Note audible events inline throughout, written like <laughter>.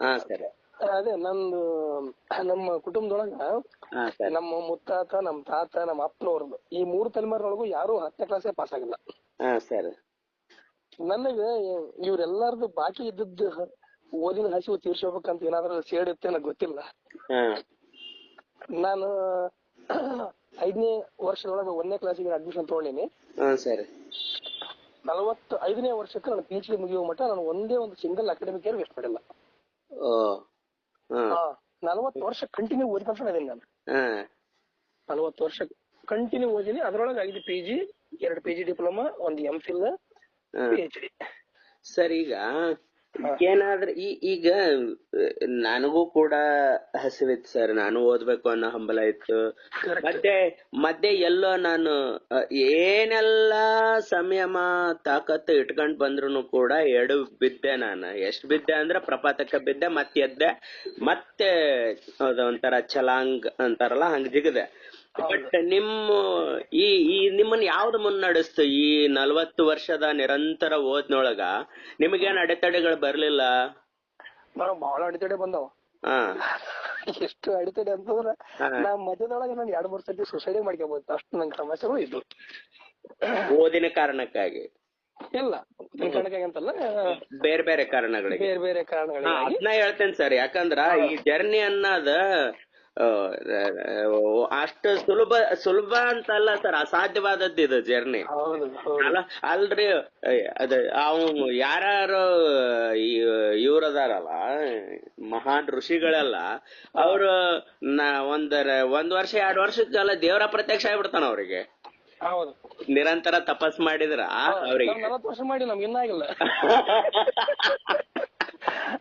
ಹಾ ಸರ್. ಅದೇ ನಂದು ನಮ್ಮ ಕುಟುಂಬದೊಳಗ ಹಾ ಸರ್. ನಮ್ಮ ಮುತ್ತಾತ ನಮ್ಮ ತಾತ ನಮ್ಮ ಅಪ್ಪನವ್ರದ್ದು ಈ ಮೂರು ತಲೆಮಾರಿನೊಳಗೂ ಯಾರು ಹತ್ತನೇ ಕ್ಲಾಸ್ ಪಾಸ್ ಆಗಿಲ್ಲ. ಹಾ ಸರ್. ನನಗ ಇವ್ರೆಲ್ಲಾರ್ದು ಬಾಕಿ ಇದ್ದದ್ದು ಓದಿನ ಹಸಿವು ತೀರ್ಸ್ಕೋಬೇಕಂತ ಏನಾದ್ರೂ ಸೇಡಿತ್ತೆ ನನಗೆ ಗೊತ್ತಿಲ್ಲ. ಹಾ. ನಾನು <clears throat> ಐದನೇ ವರ್ಷದೊಳಗೆ ಒಂದನೇ ಕ್ಲಾಸಿಗೆ ಅಡ್ಮಿಷನ್ ತಗೊಂಡಿನಿ. ಹಾ ಸರ್. ನಲವತ್ತು ಐದನೇ ವರ್ಷಕ್ಕೆ ನಾನು ಪಿ ಎಚ್ ಡಿ ಮುಗಿಯುವ ಮಟ್ಟ ನಾನು ಒಂದೇ ಒಂದು ಸಿಂಗಲ್ ಅಕಾಡೆಮಿಕ್ ಇಯರ್ ವೇಸ್ಟ್ ಮಾಡಿಲ್ಲ. ನಲವತ್ತು ವರ್ಷ ಕಂಟಿನ್ಯೂ ಓದ್ಕೊಂತ ಇದೀನಿ ನಾನು. ನಲವತ್ತು ವರ್ಷ ಕಂಟಿನ್ಯೂ ಓದಿನಿ ಅದ್ರೊಳಗೆ ಐದು ಪಿ ಜಿ ಎರಡು ಪಿ ಜಿ ಡಿಪ್ಲೊಮಾ ಒಂದು M Phil P H D sir ಈಗ ಏನಾದ್ರೆ ಈ ಈಗ ನನಗೂ ಕೂಡ ಹಸಿವಿತ್ತು ಸರ್. ನಾನು ಓದ್ಬೇಕು ಅನ್ನೋ ಹಂಬಲ ಇತ್ತು. ಮತ್ತೆ ಮತ್ತೆ ಎಲ್ಲೋ ನಾನು ಏನೆಲ್ಲಾ ಸಂಯಮ ತಾಕತ್ತು ಇಟ್ಕೊಂಡ್ ಬಂದ್ರು ಕೂಡ ಎಡು ಬಿದ್ದೆ ನಾನು. ಎಷ್ಟ್ ಬಿದ್ದೆ ಅಂದ್ರೆ ಪ್ರಪಾತಕ್ಕೆ ಬಿದ್ದೆ ಮತ್ತೆ ಎದ್ದೆ ಮತ್ತೆ ಅದು ಒಂಥರ ಛಲಾಂಗ್ ಅಂತಾರಲ್ಲ ಹಂಗ್ ಜಿಗದೆ. ಬಟ್ ನಿಮ್ಮ ಈ ಈ ನಿಮ್ಮನ್ನ ಯಾವ್ದು ಮುನ್ನಡೆಸ್ತು? ಈ ನಲ್ವತ್ತು ವರ್ಷದ ನಿರಂತರ ಓದ್ನೊಳಗ ನಿಮಗೇನ್ ಅಡೆತಡೆಗಳು ಬರ್ಲಿಲ್ಲ? ನಾನು ಬಹಳ ಅಡೆತಡೆ ಬಂದವ. ಹಾ. <laughs> ಎಷ್ಟು ಅಡೆತಡೆ ಅಂತಂದ್ರ. ನಾ ಮಧ್ಯದೊಳಗೆ ನಾನು ಎರಡ್ ಮೂರ್ ಸತಿ ಸುಸೈಡ್ ಮಾಡ್ಕೋಬಹುದು ಅಷ್ಟು ನಂಗೆ ಸಮಸ್ಯೆಗಳು ಇದ್ವು. <coughs> ಓದಿನ ಕಾರಣಕ್ಕಾಗಿ? ಇಲ್ಲ. ಅಂತಲ್ಲ ಬೇರೆ ಬೇರೆ ಕಾರಣಗಳಿಗೆ? ಬೇರೆ ಬೇರೆ ಕಾರಣಗಳಿಗೆ ಅದನ್ನ ಹೇಳ್ತೇನೆ ಸರ್. ಯಾಕಂದ್ರ ಈ ಜರ್ನಿ ಅನ್ನೋದ ಅಷ್ಟು ಸುಲಭ ಸುಲಭ ಅಂತ ಅಲ್ಲ ಸರ್ ಅಸಾಧ್ಯವಾದದ್ದು ಇದು ಜರ್ನಿ ಅಲ್ಲ ಅಲ್ರಿ ಅದ ಅವ್ ಯಾರು ಇವ್ರದಾರಲ್ಲ ಮಹಾನ್ ಋಷಿಗಳೆಲ್ಲ ಅವರು ನಾ ಒಂದರ ಒಂದ್ ವರ್ಷ ಎರಡ್ ವರ್ಷಕ್ಕೆಲ್ಲ ದೇವರ ಪ್ರತ್ಯಕ್ಷ ಆಗ್ಬಿಡ್ತಾನ ಅವ್ರಿಗೆ. ಹೌದು. ನಿರಂತರ ತಪಸ್ ಮಾಡಿದ್ರ ಅವ್ರಿಗೆ. ವರ್ಷ ಮಾಡಿ ನಮ್ಗೆ ಇನ್ನಾಗಿಲ್ಲ. <laughs>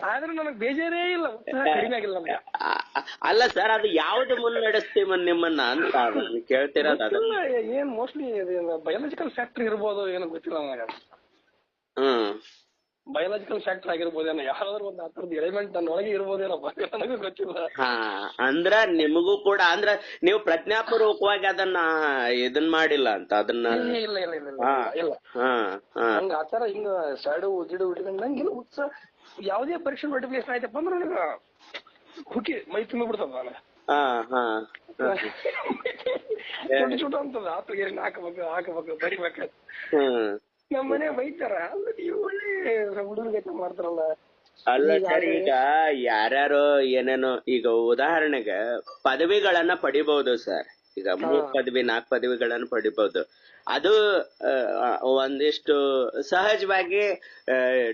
ಆದ್ರೆ ನನಗ್ ಬೇಜಾರೇ ಇಲ್ಲ <laughs> ಕಡಿಮೆ ಆಗಿಲ್ಲ ನಮ್ಗೆ. ಅಲ್ಲ ಸರ್ ಅದು ಯಾವ್ದು ಮುನ್ನಡೆಸ್ತೀವ ನಿಮ್ಮನ್ನ ಅಂತ ನಾನು ಕೇಳ್ತಿರೋದು ಅದು? ಇಲ್ಲ, ಏನ್ ಮೋಸ್ಟ್ಲಿ ಬಯಾಲಜಿಕಲ್ ಫ್ಯಾಕ್ಟರ್ ಇರ್ಬೋದು ಏನೋ ಗೊತ್ತಿಲ್ಲ ನನಗೆ ಹ್ಮ್. ಬಯೋಲಾಜಿಕಲ್ ಫ್ಯಾಕ್ಟರ್ ಆಗಿರ್ಬೋದೇನೋ ಯಾರಾದ್ರೂ ಒಂದು ಆ ಥರದ್ದು ಎಲಿಮೆಂಟ್ ನನ್ನ ಒಳಗೆ ಇರ್ಬೋದೇನೋ ನನಗೂ ಗೊತ್ತಿಲ್ಲ. ಹಾ ಅಂದ್ರ ನಿಮಗೂ ಕೂಡ ಅಂದ್ರ ನೀವು ಪ್ರಜ್ಞಾಪೂರ್ವಕವಾಗಿ ಅದನ್ನ ಇದನ್ ಮಾಡಿಲ್ಲ ಅಂತ ಅದನ್ನ ಇಲ್ಲ ಇಲ್ಲ ಇಲ್ಲ ಇಲ್ಲ ಇಲ್ಲ ಹಾ ಇಲ್ಲ. ಹಾ ಹಾ. ಹಂಗ ಆತರ ಹಿಂಗ ಸಡು ಉಜಿಡು ಇಟ್ಕೊಂಡ್ ನಂಗಿಲ್ಲ ಉತ್ಸಾಹ ಯಾವ್ದೇ ಪರೀಕ್ಷೆ ನೋಟಿಫಿಕೇಶನ್ ಆಯ್ತಪ್ಪ ಅಂದ್ರೆ ನನಗ ಹುಟ್ಟಿ ಮೈ ತುಂಬಿ ಬಿಡ್ತದ ನಾನು ಹಾ ಹಾ <laughs> ಚುಟ್ಟು ಅಂತದ ಹಾಕಬೇಕು ಹಾಕಬೇಕು ಬರಿಬೇಕು. ಹ್ಮ್. ನಮ್ಮ ಮನೆ ಬೈತಾರ. ಅಂದ್ರೆ ನೀವು ಒಳ್ಳೆ ಮಾಡ್ತಾರಲ್ಲ. ಅಲ್ಲ ಸರ್ ಈಗ ಯಾರ್ಯಾರು ಏನೇನೋ ಈಗ ಉದಾಹರಣೆಗೆ ಪದವಿಗಳನ್ನ ಪಡಿಬಹುದು ಸರ್. ಈಗ ಮೂರ್ ಪದವಿ ನಾಲ್ಕು ಪದವಿಗಳನ್ನ ಪಡಿಬಹುದು ಅದು ಒಂದಿಷ್ಟು ಸಹಜವಾಗಿ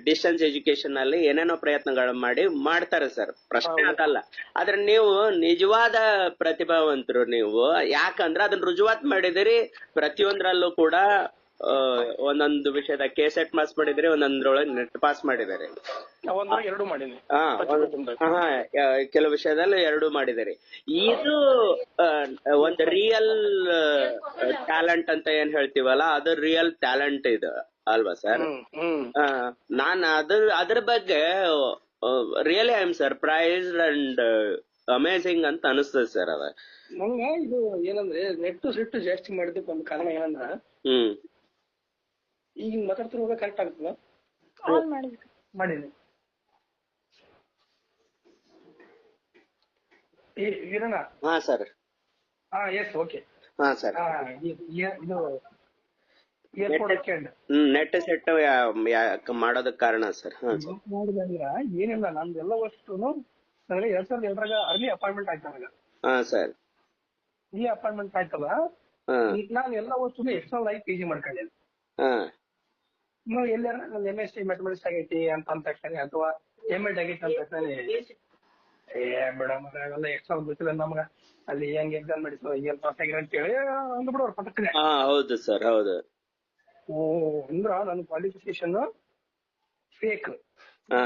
ಡಿಸ್ಟೆನ್ಸ್ ಎಜುಕೇಶನ್ ಅಲ್ಲಿ ಏನೇನೋ ಪ್ರಯತ್ನಗಳು ಮಾಡಿ ಮಾಡ್ತಾರೆ ಸರ್. ಪ್ರಶ್ನೆ ಅದಲ್ಲ ಆದ್ರೆ ನೀವು ನಿಜವಾದ ಪ್ರತಿಭಾವಂತರು ನೀವು. ಯಾಕಂದ್ರೆ ಅದನ್ನ ರುಜುವಾತ್ ಮಾಡಿದಿರಿ ಪ್ರತಿಯೊಂದ್ರಲ್ಲೂ ಕೂಡ ಒಂದೊಂದು ವಿಷಯದ ಕೆ ಸೆಟ್ ಪಾಸ್ ಮಾಡಿದ್ರೆ ಒಂದೊಂದ್ರೊಳಗೆ ನೆಟ್ ಪಾಸ್ ಮಾಡಿದ್ದಾರೆ. ಒಂದ್ರಾಗ ಎರಡು ಮಾಡಿದ್ದೀನಿ. ಹಾ ಕೆಲವು ವಿಷಯದಲ್ಲಿ ಎರಡು ಮಾಡಿದ್ದಾರೆ. ಇದು ಒಂದು ರಿಯಲ್ ಟ್ಯಾಲೆಂಟ್ ಅಂತ ಏನ್ ಹೇಳ್ತೀವಲ್ಲ ಅದು ರಿಯಲ್ ಟ್ಯಾಲೆಂಟ್ ಇದು ಅಲ್ವಾ ಸರ್ ನಾನ್ ಅದ್ರ ಅದ್ರ ಬಗ್ಗೆ really I am surprised and amazing ಅಂತ ಅನಿಸ್ತದೆ ಸರ್ ಅದ. ನಂಗೆ ಇದು ಏನಂದ್ರೆ ನೆಟ್ಟು ಸಿಟ್ಟು ಜಾಸ್ತಿ ಮಾಡಿದ್ದಕ್ಕೆ ಒಂದು ಕಾರಣ ಏನಂದ್ರ ಹ್ಮ್. ಈಗ ಮಾತಾಡ್ತಿರುವಾಗ ಕರೆಕ್ಟ್ ಆಗ್ತದ ಮಾಡಿ. ಮಾಡಿದ್ರು ಮಾಡೀನಿ ವೀರಣ್ಣ. ಹಾ ಸರ್ ಹಾ ಎಸ್ ಓಕೆ ಹಾ ಸರ್ ಇದು ಏರ್ಪೋರ್ಟ್ ನೆಟ್ ಸೆಟ್ ಮಾಡೋದಕ್ಕೆ ಕಾರಣ ಸರ್ ಹಾ ಸರ್ ಏನಿಲ್ಲ ನಂದೆಲ್ಲ ಎಲ್ಲ ವಸ್ತುನು ನನಗೆ ಎರಡ್ ಸಾವಿರದ ಎರಡರಾಗ ಅರ್ಲಿ ಅಪಾಯಿಂಟ್ಮೆಂಟ್ ಆಯ್ತು ನನಗ. ಹಾ ಸರ್ ಈ ಅಪಾಯಿಂಟ್ಮೆಂಟ್ ಆಯ್ತಲ್ಲ? ಈಗ ನಾನು ಎಲ್ಲ ವಸ್ತುನು ಎಕ್ಸ್ಟರ್ನಲ್ ಆಗಿ ಪಿ ಜಿ ಮಾಡ್ಕೊಂಡೆ. ಹಾ. ನಾವು ಎಲ್ಲಾರ ನಂದು ಎಂ ಎಸ್ ಟಿ ಮ್ಯಾಥಮೆಟಿಕ್ಸ್ ಆಗೈತಿ ಅಂತ ಅಂದ ತಕ್ಷಣ ಅಥವಾ ಎಂ ಎಡ್ ಆಗೈತಿ ಅಂತ ತಕ್ಷಣ ಏ ಮೇಡಮ್ ಅದಾಗಲ್ಲ ಎಕ್ಸಾಮ್ ಗೊತ್ತಿಲ್ಲ ನಮ್ಗ. ಅಲ್ಲಿ ಹೆಂಗ್ ಎಕ್ಸಾಮ್ ಮಾಡಿಸೋ ಏನ್ ಪಾಸ್ ಆಗಿರ ಅಂತ ಹೇಳಿ ಅಂದ್ಬಿಡೋರು ಪಟಕ್ನೆ ಹಾ ಹೌದು ಸರ್ ಹೌದು. ಓ ಅಂದ್ರ ನನ್ನ ಕ್ವಾಲಿಫಿಕೇಶನ್ ಫೇಕ್ ಹಾ.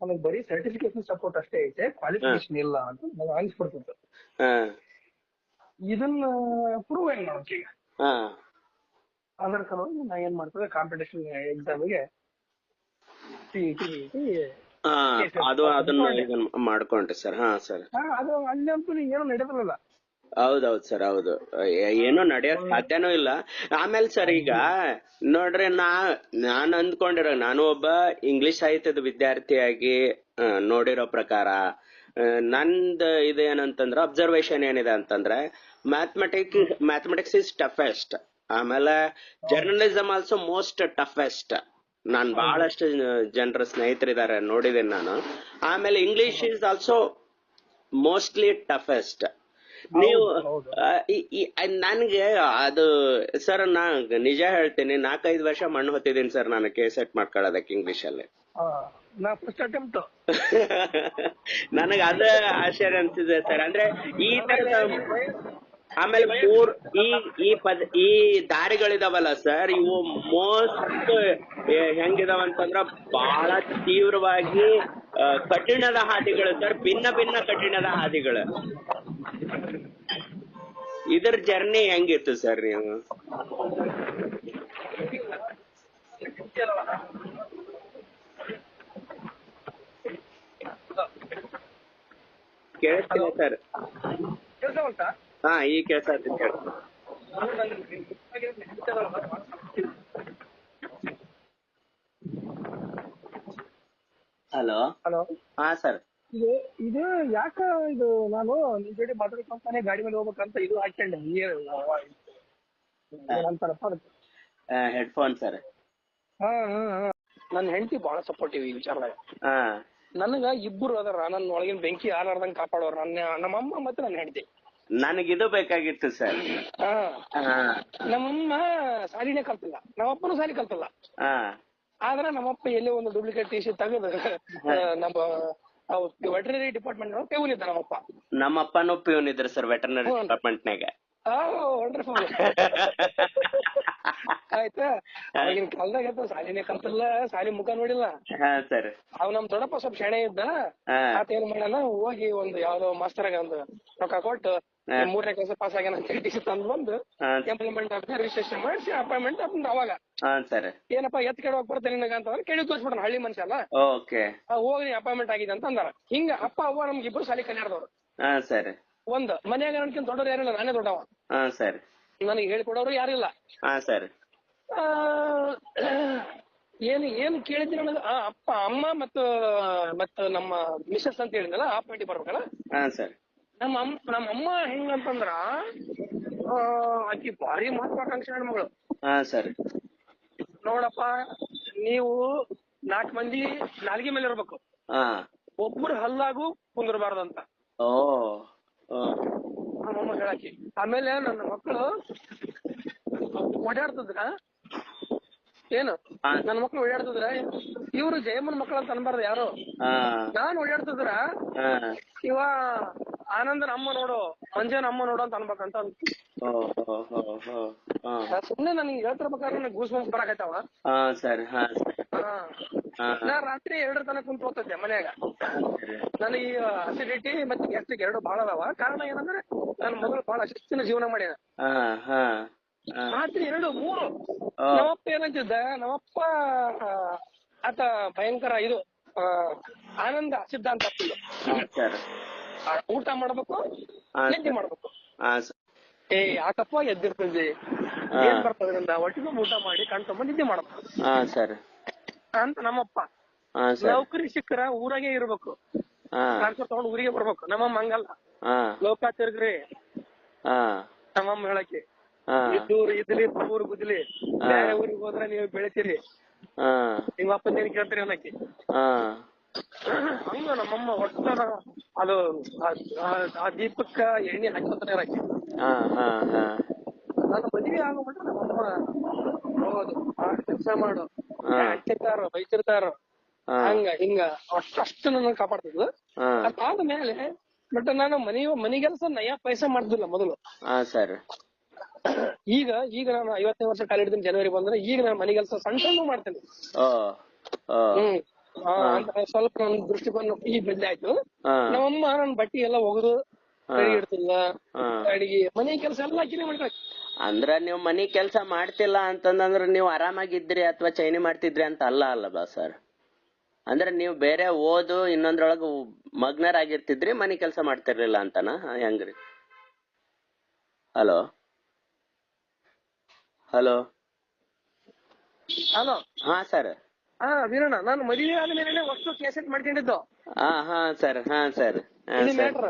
ನನಗೆ ಬರೀ ಸರ್ಟಿಫಿಕೇಶನ್ ಸಪೋರ್ಟ್ ಅಷ್ಟೇ ಐತೆ ಕ್ವಾಲಿಫಿಕೇಶನ್ ಇಲ್ಲ ಅಂತ ನನಗೆ ಅನ್ಸ್ಬಿಡ್ತಿತ್ತು ಇದನ್ನ ಪ್ರೂವ್ ಹೆಂಗ್ ಮಾಡೋಕೆ ಈಗ? ಅದ್ರ ಸಲುವಾಗಿ ನಾ ಏನ್ ಮಾಡ್ತೇವೆ ಕಾಂಪಿಟೇಷನ್ ಎಕ್ಸಾಮ್ಗೆ ಟಿ ಹಾ ಅದು ಅದನ್ನ ಇದನ್ನ ಮಾಡ್ಕೊಂಡ್ರಿ ಸರ್. ಹಾ ಸರ್. ಅದು ಅಲ್ಲಂತೂ ಏನು ನಡೆದಿರಲಿಲ್ಲ ಹೌದೌದು ಸರ್ ಹೌದು. ಏನೋ ನಡೆಯಕ್ ಸಾಧ್ಯನೂ ಇಲ್ಲ. ಆಮೇಲೆ ಸರ್ ಈಗ ನೋಡ್ರಿ ನಾ ನಾನ್ ಅಂದ್ಕೊಂಡಿರೋ ನಾನು ಒಬ್ಬ ಇಂಗ್ಲಿಷ್ ಸಾಹಿತ್ಯದ ವಿದ್ಯಾರ್ಥಿಯಾಗಿ ನೋಡಿರೋ ಪ್ರಕಾರ ನಂದ್ ಇದೇನಂತಂದ್ರೆ ಅಬ್ಸರ್ವೇಶನ್ ಏನಿದೆ ಅಂತಂದ್ರೆ ಮ್ಯಾಥಮೆಟಿಕ್ ಮ್ಯಾಥಮೆಟಿಕ್ಸ್ ಇಸ್ ಟಫೆಸ್ಟ್ ಆಮೇಲೆ ಜರ್ನಲಿಸಮ್ ಆಲ್ಸೋ ಮೋಸ್ಟ್ ಟಫೆಸ್ಟ್ ನಾನ್ ಬಹಳಷ್ಟು ಜನರ ಸ್ನೇಹಿತರಿದ್ದಾರೆ ನೋಡಿದ್ದೇನೆ ನಾನು. ಆಮೇಲೆ English is also mostly toughest ನೀವು ನನ್ಗೆ ಅದು ಸರ್ ನಾ ನಿಜ ಹೇಳ್ತೀನಿ ನಾಲ್ಕೈದು ವರ್ಷ ಮಣ್ಣು ಹೊತ್ತಿದ್ದೀನಿ ಸರ್ ನಾನು ಕೆ ಸೆಟ್ ಮಾಡ್ಕೊಳ್ಳೋದಕ್ಕೆ ಇಂಗ್ಲಿಷ್ ಅಲ್ಲಿ. <laughs> ನನಗ ಅದ ಆಶ್ಚರ್ಯ ಅನ್ಸಿದೆ ಸರ್. ಅಂದ್ರೆ ಈ ತರದ ಆಮೇಲೆ ಮೂರ್ ಈ ಈ ಪದ ಈ ದಾರಿಗಳಿದಾವಲ್ಲ ಸರ್ ಇವು ಮೋಸ್ಟ್ ಹೆಂಗಿದಾವ ಅಂತಂದ್ರ ಬಹಳ ತೀವ್ರವಾಗಿ ಕಠಿಣದ ಹಾದಿಗಳು ಸರ್ ಭಿನ್ನ ಭಿನ್ನ ಕಠಿಣದ ಹಾದಿಗಳು. ಇದ್ರ ಜರ್ನಿ ಹೆಂಗಿತ್ತು ಸರ್ ನೀವು? ಕೇಳಿಸ್ತಿಲ್ಲ ಸರ್. ಹಾ ಈ ಕೆಲಸ ಹಲೋ ಹಲೋ ಹಾ ಸರ್ ಇದು ಇದು ಯಾಕ ಇದು ನಾನು ನಿಮ್ ಜೊತೆ ಮಾತಾಡ್ಕೊಂತಾನೆ ಗಾಡಿ ಮೇಲೆ ಹೋಗ್ಬೇಕಂತ ಇದು ಹಾಕೊಂಡೆ ಹೆಡ್ ಹೆಡ್ಫೋನ್ ಸರ್ ಹಾ ಹಾ ಹಾ ನನ್ನ ಹೆಂಡತಿ ಬಹಳ ಸಪೋರ್ಟಿವ್ ಈ ವಿಚಾರದಾಗ. ಹಾ. ನನಗ ಇಬ್ಬರು ಅದಾರ ನನ್ನ ಒಳಗಿನ ಬೆಂಕಿ ಯಾರ್ದಂಗ್ ಕಾಪಾಡೋರು ನನ್ನ ನಮ್ಮಮ್ಮ ಮತ್ತೆ ನನ್ನ ಹೆಂಡತಿ. ನನಗಿದು ಬೇಕಾಗಿತ್ತು ಸರ್. ಹಾ. ನಮ್ಮಮ್ಮ ಸಾಲಿನೇ ಕಲ್ತಿಲ್ಲ. ನಮ್ಮಪ್ಪನೂ ಸಾಲಿ ಕಲ್ತಲ್ಲ. ಹಾ. ಆದ್ರೆ ನಮ್ಮಪ್ಪ ಎಲ್ಲೇ ಒಂದು ಡೂಪ್ಲಿಕೇಟ್ ಟಿ ಸಿ ತೆಗೆದು ನಮ್ಮ ವೆಟರ್ನರಿ ಡಿಪಾರ್ಟ್ಮೆಂಟ್ ಪೇವನ್ ಇದ್ದ ನಮ್ಮಪ್ಪ. ನಮ್ಮ ಅಪ್ಪನೂ ಪ್ಯೂನ್ ಇದ್ರು ಸರ್ ವೆಟರ್ನರಿ ಡಿಪಾರ್ಟ್ಮೆಂಟ್ ಡಿಪಾರ್ಟ್ಮೆಂಟ್ನಾಗ ವಂಡರ್ಫುಲ್ ಆಯ್ತಾ? ಆಗಿನ ಕಾಲದಾಗ ಸಾಲಿನೇ ಕಲ್ತಿಲ್ಲ ಸಾಲಿ ಮುಖ ನೋಡಿಲ್ಲ. ಹಾ ಸರ್. ಅವ್ ನಮ್ ದೊಡ್ಡಪ್ಪ ಸ್ವಲ್ಪ ಶೆಣೆ ಇದ್ದ. ಆತ ಏನ್ ಮಾಡ್ಯಾನ ಹೋಗಿ ಒಂದು ಯಾವ್ದೋ ಮಾಸ್ತರಾಗ ಒಂದು ರೊಕ್ಕ ಕೊಟ್ಟು ಮೂರನೇ ಕೆಲಸ ಪಾಸ್ ಆಗ್ಯಾನ ಅಂತ ಟಿ ಸಿ ತಂದು ಬಂದು ಎಂಪ್ಲಾಯ್ಮೆಂಟ್ ಆಫೀಸರ್ ರಿಜಿಸ್ಟ್ರೇಷನ್ ಮಾಡಿಸಿ ಅಪಾಯಿಂಟ್ಮೆಂಟ್ ಅಂತ ಅವಾಗ. ಸರ್. ಏನಪ್ಪ ಎತ್ ಕೆಡವಾಗ ಬರ್ತೇನೆ ನಿನಗ ಅಂತಂದ್ರೆ ಕೇಳಿ ತೋರಿಸ್ಬಿಡೋಣ ಹಳ್ಳಿ ಮನುಷ್ಯ ಅಲ್ಲ. ಓಕೆ. ಹೋಗಿ ಅಪಾಯಿಂಟ್ಮೆಂಟ್ ಆಗಿದೆ ಅಂತ ಅಂದಾರ. ಹಿಂಗ ಅಪ್ಪ ಅವ್ವ ನಮ್ಗೆ ಇಬ್ರು ಸಾಲಿ ಕಲ್ಯಾರ್ದವ್ರು ಸರಿ. ಒಂದ್ ಮನ್ಯಾಗ ನನ್ಕಿಂತ ದೊಡ್ಡವ್ರು ಯಾರಿಲ್ಲ ನಾನೇ ದೊಡ್ಡವ. ಸರಿ. ನನಗೆ ಹೇಳ್ಕೊಡೋರು ಯಾರಿಲ್ಲ ಸರಿ. ಏನ್ ಏನ್ ಕೇಳಿದ್ರಿ ನನಗ? ಅಪ್ಪ ಅಮ್ಮ ಮತ್ತು ಮತ್ತ ನಮ್ಮ ಮಿಸಸ್ ಅಂತ ಹೇಳಿದ್ನಲ್ಲ ಆ ಪಾರ್ಟಿ ಬರ್ಬೇಕಲ್ಲ? ಸರ್. ನಮ್ಮ ಅಮ್ಮ ನಮ್ಮ ಅಮ್ಮ ಹೆಂಗಂತಂದ್ರ ಆ, ಆಕಿ ಭಾರಿ ಮಹತ್ವಾಕಾಂಕ್ಷಿ ಹೆಣ್ಮಗಳು ಹಾ ಸರಿ. ನೋಡಪ್ಪ ನೀವು ನಾಲ್ಕು ಮಂದಿ ನಾಲ್ಗೆ ಮೇಲೆ ಇರ್ಬೇಕು. ಹಾ. ಒಬ್ಬರು ಹಲ್ಲಾಗು ಕುಂದಿರಬಾರ್ದಂತ. ಓ ಓ. ನಮ್ಮಮ್ಮ ಹೇಳಾಕಿ ಆಮೇಲೆ ನನ್ನ ಮಕ್ಕಳು ಓಡಾಡ್ತಿದ್ರ. ಏನು? ಹಾ. ನನ್ನ ಮಕ್ಕಳು ಓಡಾಡ್ತಿದ್ರ. ಇವ್ರು ಜಯಮ್ಮನ ಮಕ್ಕಳು ಅಂತ ಅನ್ಬಾರ್ದು ಯಾರು? ಹಾ. ನಾನ್ ಓಡಾಡ್ತಿದ್ರ. ಹಾ. ಇವ ಆನಂದನ ಅಮ್ಮ ನೋಡು ಮಂಜನ ಅಮ್ಮ ನೋಡು ಅಂತ ಅನ್ಬೇಕಂತ ಸುಮ್ನೆ ನನಗೆ ಹೇಳ್ತಿರ್ಬೇಕಾದ್ರೆ ನನಗೆ ಗೂಸ್ ಮುಂಚೆ ಬರಾಕೈತಾವ? ಹಾ ಸರ್ ಹಾ ಸರ್. ನಾ ರಾತ್ರಿ ಎರಡರ ತನಕ ಕುಂತ ಓದ್ತಿದ್ದೆ ಮನ್ಯಾಗ ನನಗೆ ಈ ಅಸಿಡಿಟಿ ಮತ್ತೆ ಗ್ಯಾಸ್ಟ್ರಿಕ್ ಎರಡು ಬಹಳ ಅದಾವ. ಕಾರಣ ಏನಂದ್ರೆ ನನ್ನ ಮಗಳು ಬಹಳ ಶಿಸ್ತಿನ ಜೀವನ ಮಾಡ್ಯಾನ ರಾತ್ರಿ ಎರಡು ಮೂರು. ನಮ್ಮಪ್ಪ ಏನಂತಿದ್ದ ನಮ್ಮಪ್ಪ ಆತ ಭಯಂಕರ ಇದು ಆ, ಆನಂದ ಸಿದ್ಧಾಂತ. ಊಟ ಮಾಡ್ಬೇಕು ನಿದ್ದೆ ಮಾಡ್ಬೇಕು. ಏ ಯಾಕಪ್ಪ ಎದ್ದಿರ್ತದೆ. ಏನ್ ಬರ್ತದ್ರಿಂದ ಒಟ್ಟಿಗೆ ಊಟ ಮಾಡಿ ಕಣ್ ತುಂಬ ನಿದ್ದೆ ಮಾಡ್ಬೇಕು. ಹಾ ಸರ್. ಅಂತ ನಮ್ಮಪ್ಪ. ಹಾ ಸರ್. ನೌಕರಿ ಸಿಕ್ಕರ ಊರಾಗೆ ಇರ್ಬೇಕು. ಹಾ ಟ್ರಾನ್ಸ್ಫರ್ ತಗೊಂಡು ಊರಿಗೆ ಬರ್ಬೇಕು. ನಮ್ಮಮ್ಮ ಹಂಗಲ್ಲ. ಹಾ ಲೋಕ ತಿರ್ಗ್ರಿ ಹಾ ನಮ್ಮಮ್ಮ ಹೇಳಕ್ಕೆ ಹಾ ಇದ್ದೂರು ಇದ್ಲಿ ಊರು ಗುದ್ಲಿ. ಬೇರೆ ಊರಿಗೆ ಹೋದ್ರೆ ನೀವು ಬೆಳಿತೀರಿ. ಹಾ ನಿಮ್ಮ ಅಪ್ಪನ ಏನ್ ಕೇಳ್ತೀರಿ ಅನ್ನಕ್ಕೆ. ಹಾ ಹಂಗ ನಮ್ಮಮ್ಮ ಒಟ್ಟ ಅದು ಆ- ದೀಪಕ್ಕ ಎಣ್ಣೆ ಹಾಕೋತಾನೆ ಇರಕ್ಕೆ. ಹಾ ಹಾ ಹಾ. ನನ್ನ ಮದುವೆ ಆಗೋ ಮಟ್ಟ ನಮ್ಮಮ್ಮ ಹೋಗೋದು ಆ ಕೆಲಸ ಮಾಡು. ಹಚ್ಚಿರ್ತಾರ ಬೈತಿರ್ತಾರ ಹಂಗ ಹಿಂಗ ಅಷ್ಟು ನನ್ನ ಕಾಪಾಡ್ತಿದ್ಲು. ಅದಾದ ಮೇಲೆ ಬಟ್ ನಾನು ಮನಿ ಕೆಲಸ ನಯ ಪೈಸಾ ಮಾಡ್ತಿಲ್ಲ ಮೊದಲು. ಸರ್. ಈಗ ಈಗ ನಾನು ಐವತ್ತನೇ ವರ್ಷ ಕಾಲಿಡ್ತೀನಿ ಜನವರಿ ಬಂದ್ರೆ ಈಗ ನಾನು ಮನಿಗೆಲ್ಸ ಸಣ್ಣ ಸಣ್ಣ ಮಾಡ್ತೇನೆ. ಹ್ಮ್. ಸ್ವಲ್ಪ ನನ್ನ ದೃಷ್ಟಿಕೋನ ಈ ಬದಲಾಯ್ತು ನಮ್ಮಮ್ಮ ನನ್ ಬಟ್ಟಿ ಎಲ್ಲ ಒಗದು. ಇಡ್ತಿಲ್ಲ ಅಡಿಗೆ ಮನೆ ಕೆಲಸ ಎಲ್ಲ ಆಕಿನೇ ಮಾಡ್ಬೇಕು ಅಂದ್ರ ನೀವ್ ಮನಿ ಕೆಲಸ ಮಾಡ್ತಿಲ್ಲ ಅಂತಂದ್ರ ನೀವ್ ಆರಾಮಾಗಿದ್ರಿ ಅಥವಾ ಚೈನಿ ಮಾಡ್ತಿದ್ರಿ ಅಂತ ಅಲ್ಲ ಅಲ್ಲ ಸರ್? ಅಂದ್ರೆ ನೀವು ಬೇರೆ ಓದು ಇನ್ನೊಂದ್ರೊಳಗ ಮಗ್ನರಾಗಿರ್ತಿದ್ರಿ ಮನಿ ಕೆಲಸ ಮಾಡ್ತಿರ್ಲಿಲ್ಲ ಅಂತನಾ? ಹೆಂಗ್ರಿ? ಹಲೋ? ಹಲೋ? ಹಲೋ? ಹಾ ಸರ್. ಹಾ ವೀರಣ್ಣ ನಾನು ಮದುವೆ ಆದ್ಮೇಲೆ ವಸ್ತು ಕೇಸೆಟ್ ಮಾಡ್ಕೊಂಡಿದ್ದು. ಹಾ ಹಾ ಸರ್ ಹಾ ಸರ್. ಇದು ಮ್ಯಾಟ್ರ್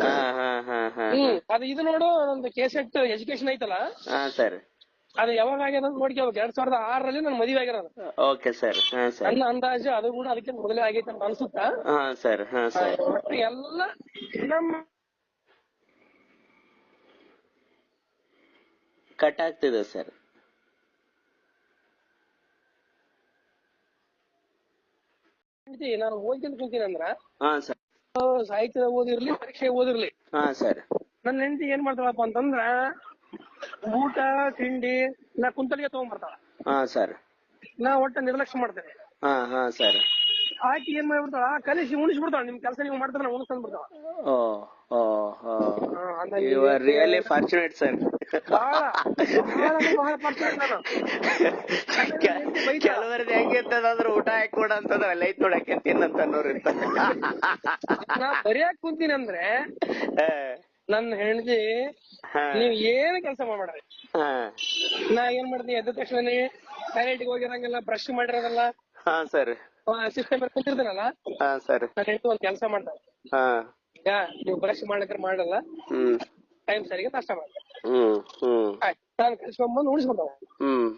ಹಾ ಹಾ ಹಾ ಹಾ. ಹ್ಮ್ ಅದು ಇದು ನೋಡು ನಂದು ಕ್ಯಾಸೆಟ್ ಎಜುಕೇಶನ್ ಐತಲ್ಲ? ಹಾ ಸರ್. ಅದು ಯಾವಾಗ ಆಗ್ಯದ ಅಂತ ನೋಡ್ಕೋಬೇಕು ಎರಡ್ ಸಾವಿರದ ಆರರಲ್ಲಿ ನಾನು ಮದುವೆ ಆಗಿರೋದು. Okay sir. ಹಾ ಸರ್. ನನ್ನ ಅಂದಾಜು ಅದು ಕೂಡ ಅದಕ್ಕೆ ಮೊದಲೇ ಆಗೈತೆ ಅಂತ ಅನ್ಸುತ್ತಾ? ಹಾ ಸರ್. ಹಾ ಸರ್. ಎಲ್ಲ ನಮ್ಮ ಕಟ್ ಆಗ್ತಿದೆ ಸರ್. ಹೆಂಡ್ತಿ ನಾನು ಓದ್ಕೊಂಡ್ ಕುಂತೀನಿ ಅಂದ್ರ ಹಾ ಸರ್. ಸಾಹಿತ್ಯದ ಓದಿರ್ಲಿ ಪರೀಕ್ಷೆ ಓದಿರ್ಲಿ. ಹಾ ಸರ್. ನನ್ನ ಹೆಂಡತಿ ಏನ್ ಮಾಡ್ತಾಳಪ್ಪ ಅಂತಂದ್ರ ಊಟ ತಿಂಡಿ ನಾ ಕುಂತಲಿಗೆ ತಗೊಂಡ್ಬರ್ತಾಳ ಹಾ ಸರ್. ನಾ ಒಟ್ಟ ನಿರ್ಲಕ್ಷ್ಯ ಮಾಡ್ತೇನೆ. ಹಾ ಹಾ ಸರ್. ಆಕಿ ಏನ್ ಮಾಡ್ಬಿಡ್ತಾಳ ಕಲಿಸಿ ಉಣಿಸ್ಬಿಡ್ತಾಳ ನಿಮ್ ಕೆಲಸ ನೀವು ಮಾಡ್ತಾರ ನಾ ಉಣಿಸ್ಕೊಂಡ್ ಬಿಡ್ತಾಳ. ಓ. You are really fortunate sir ಕೆಲವರದ್ದು ಹೆಂಗಿರ್ತದ ಅಂದ್ರೆ ಊಟ ಹಾಕಿ ಕೊಡ ಅಂತದ ಅಲ್ಲಿ ಐತ್ ನೋಡಕ್ಕೆ ತಿನ್ನಂತ ಅನ್ನೋರು ಇರ್ತಾರೆ. ನಾ ಬರಿಯಾಕ್ ಕುಂತೀನಿ ಅಂದ್ರೆ ನನ್ನ ಹೆಂಡತಿ ನೀವ್ ಏನ್ ಕೆಲಸ ಮಾಡ್ಬೇಡ್ರಿ? ನಾ ಏನ್ ಮಾಡ್ತೀನಿ ಎದ್ದ ತಕ್ಷಣ ಟಾಯ್ಲೆಟ್ ಹೋಗಿರಂಗಿಲ್ಲ ಬ್ರಷ್ ಮಾಡಿರೋದಲ್ಲ? ಹಾ ಸರ್ ಸಿಸ್ಟಮ್ ಕುಂತಿರ್ತೀನಲ್ಲ ಹಾ ಸರ್ ನನ್ನ ಹೆಂಡತಿ ಒಂದ್ ಕೆಲಸ ಮಾಡ್ತಾಳೆ ಯಾ ನೀವು ಬ್ರಷ್ ಮಾಡ್ಲಿಕ್ಕೆ ಮಾಡಲ್ಲ. ಹ್ಮ್. ಟೈಮ್ ಸರಿಗೆ ನಷ್ಟ ಮಾಡ್ತಾರೆ. ಹ್ಮ್ ಹ್ಮ್. ಆಯ್ತು. ನಾನು ಕಳ್ಸ್ಕೊಂಡ್ಬಂದು ಉಣಿಸ್ಬಿಡ್ತಾವ ಹ್ಮ್.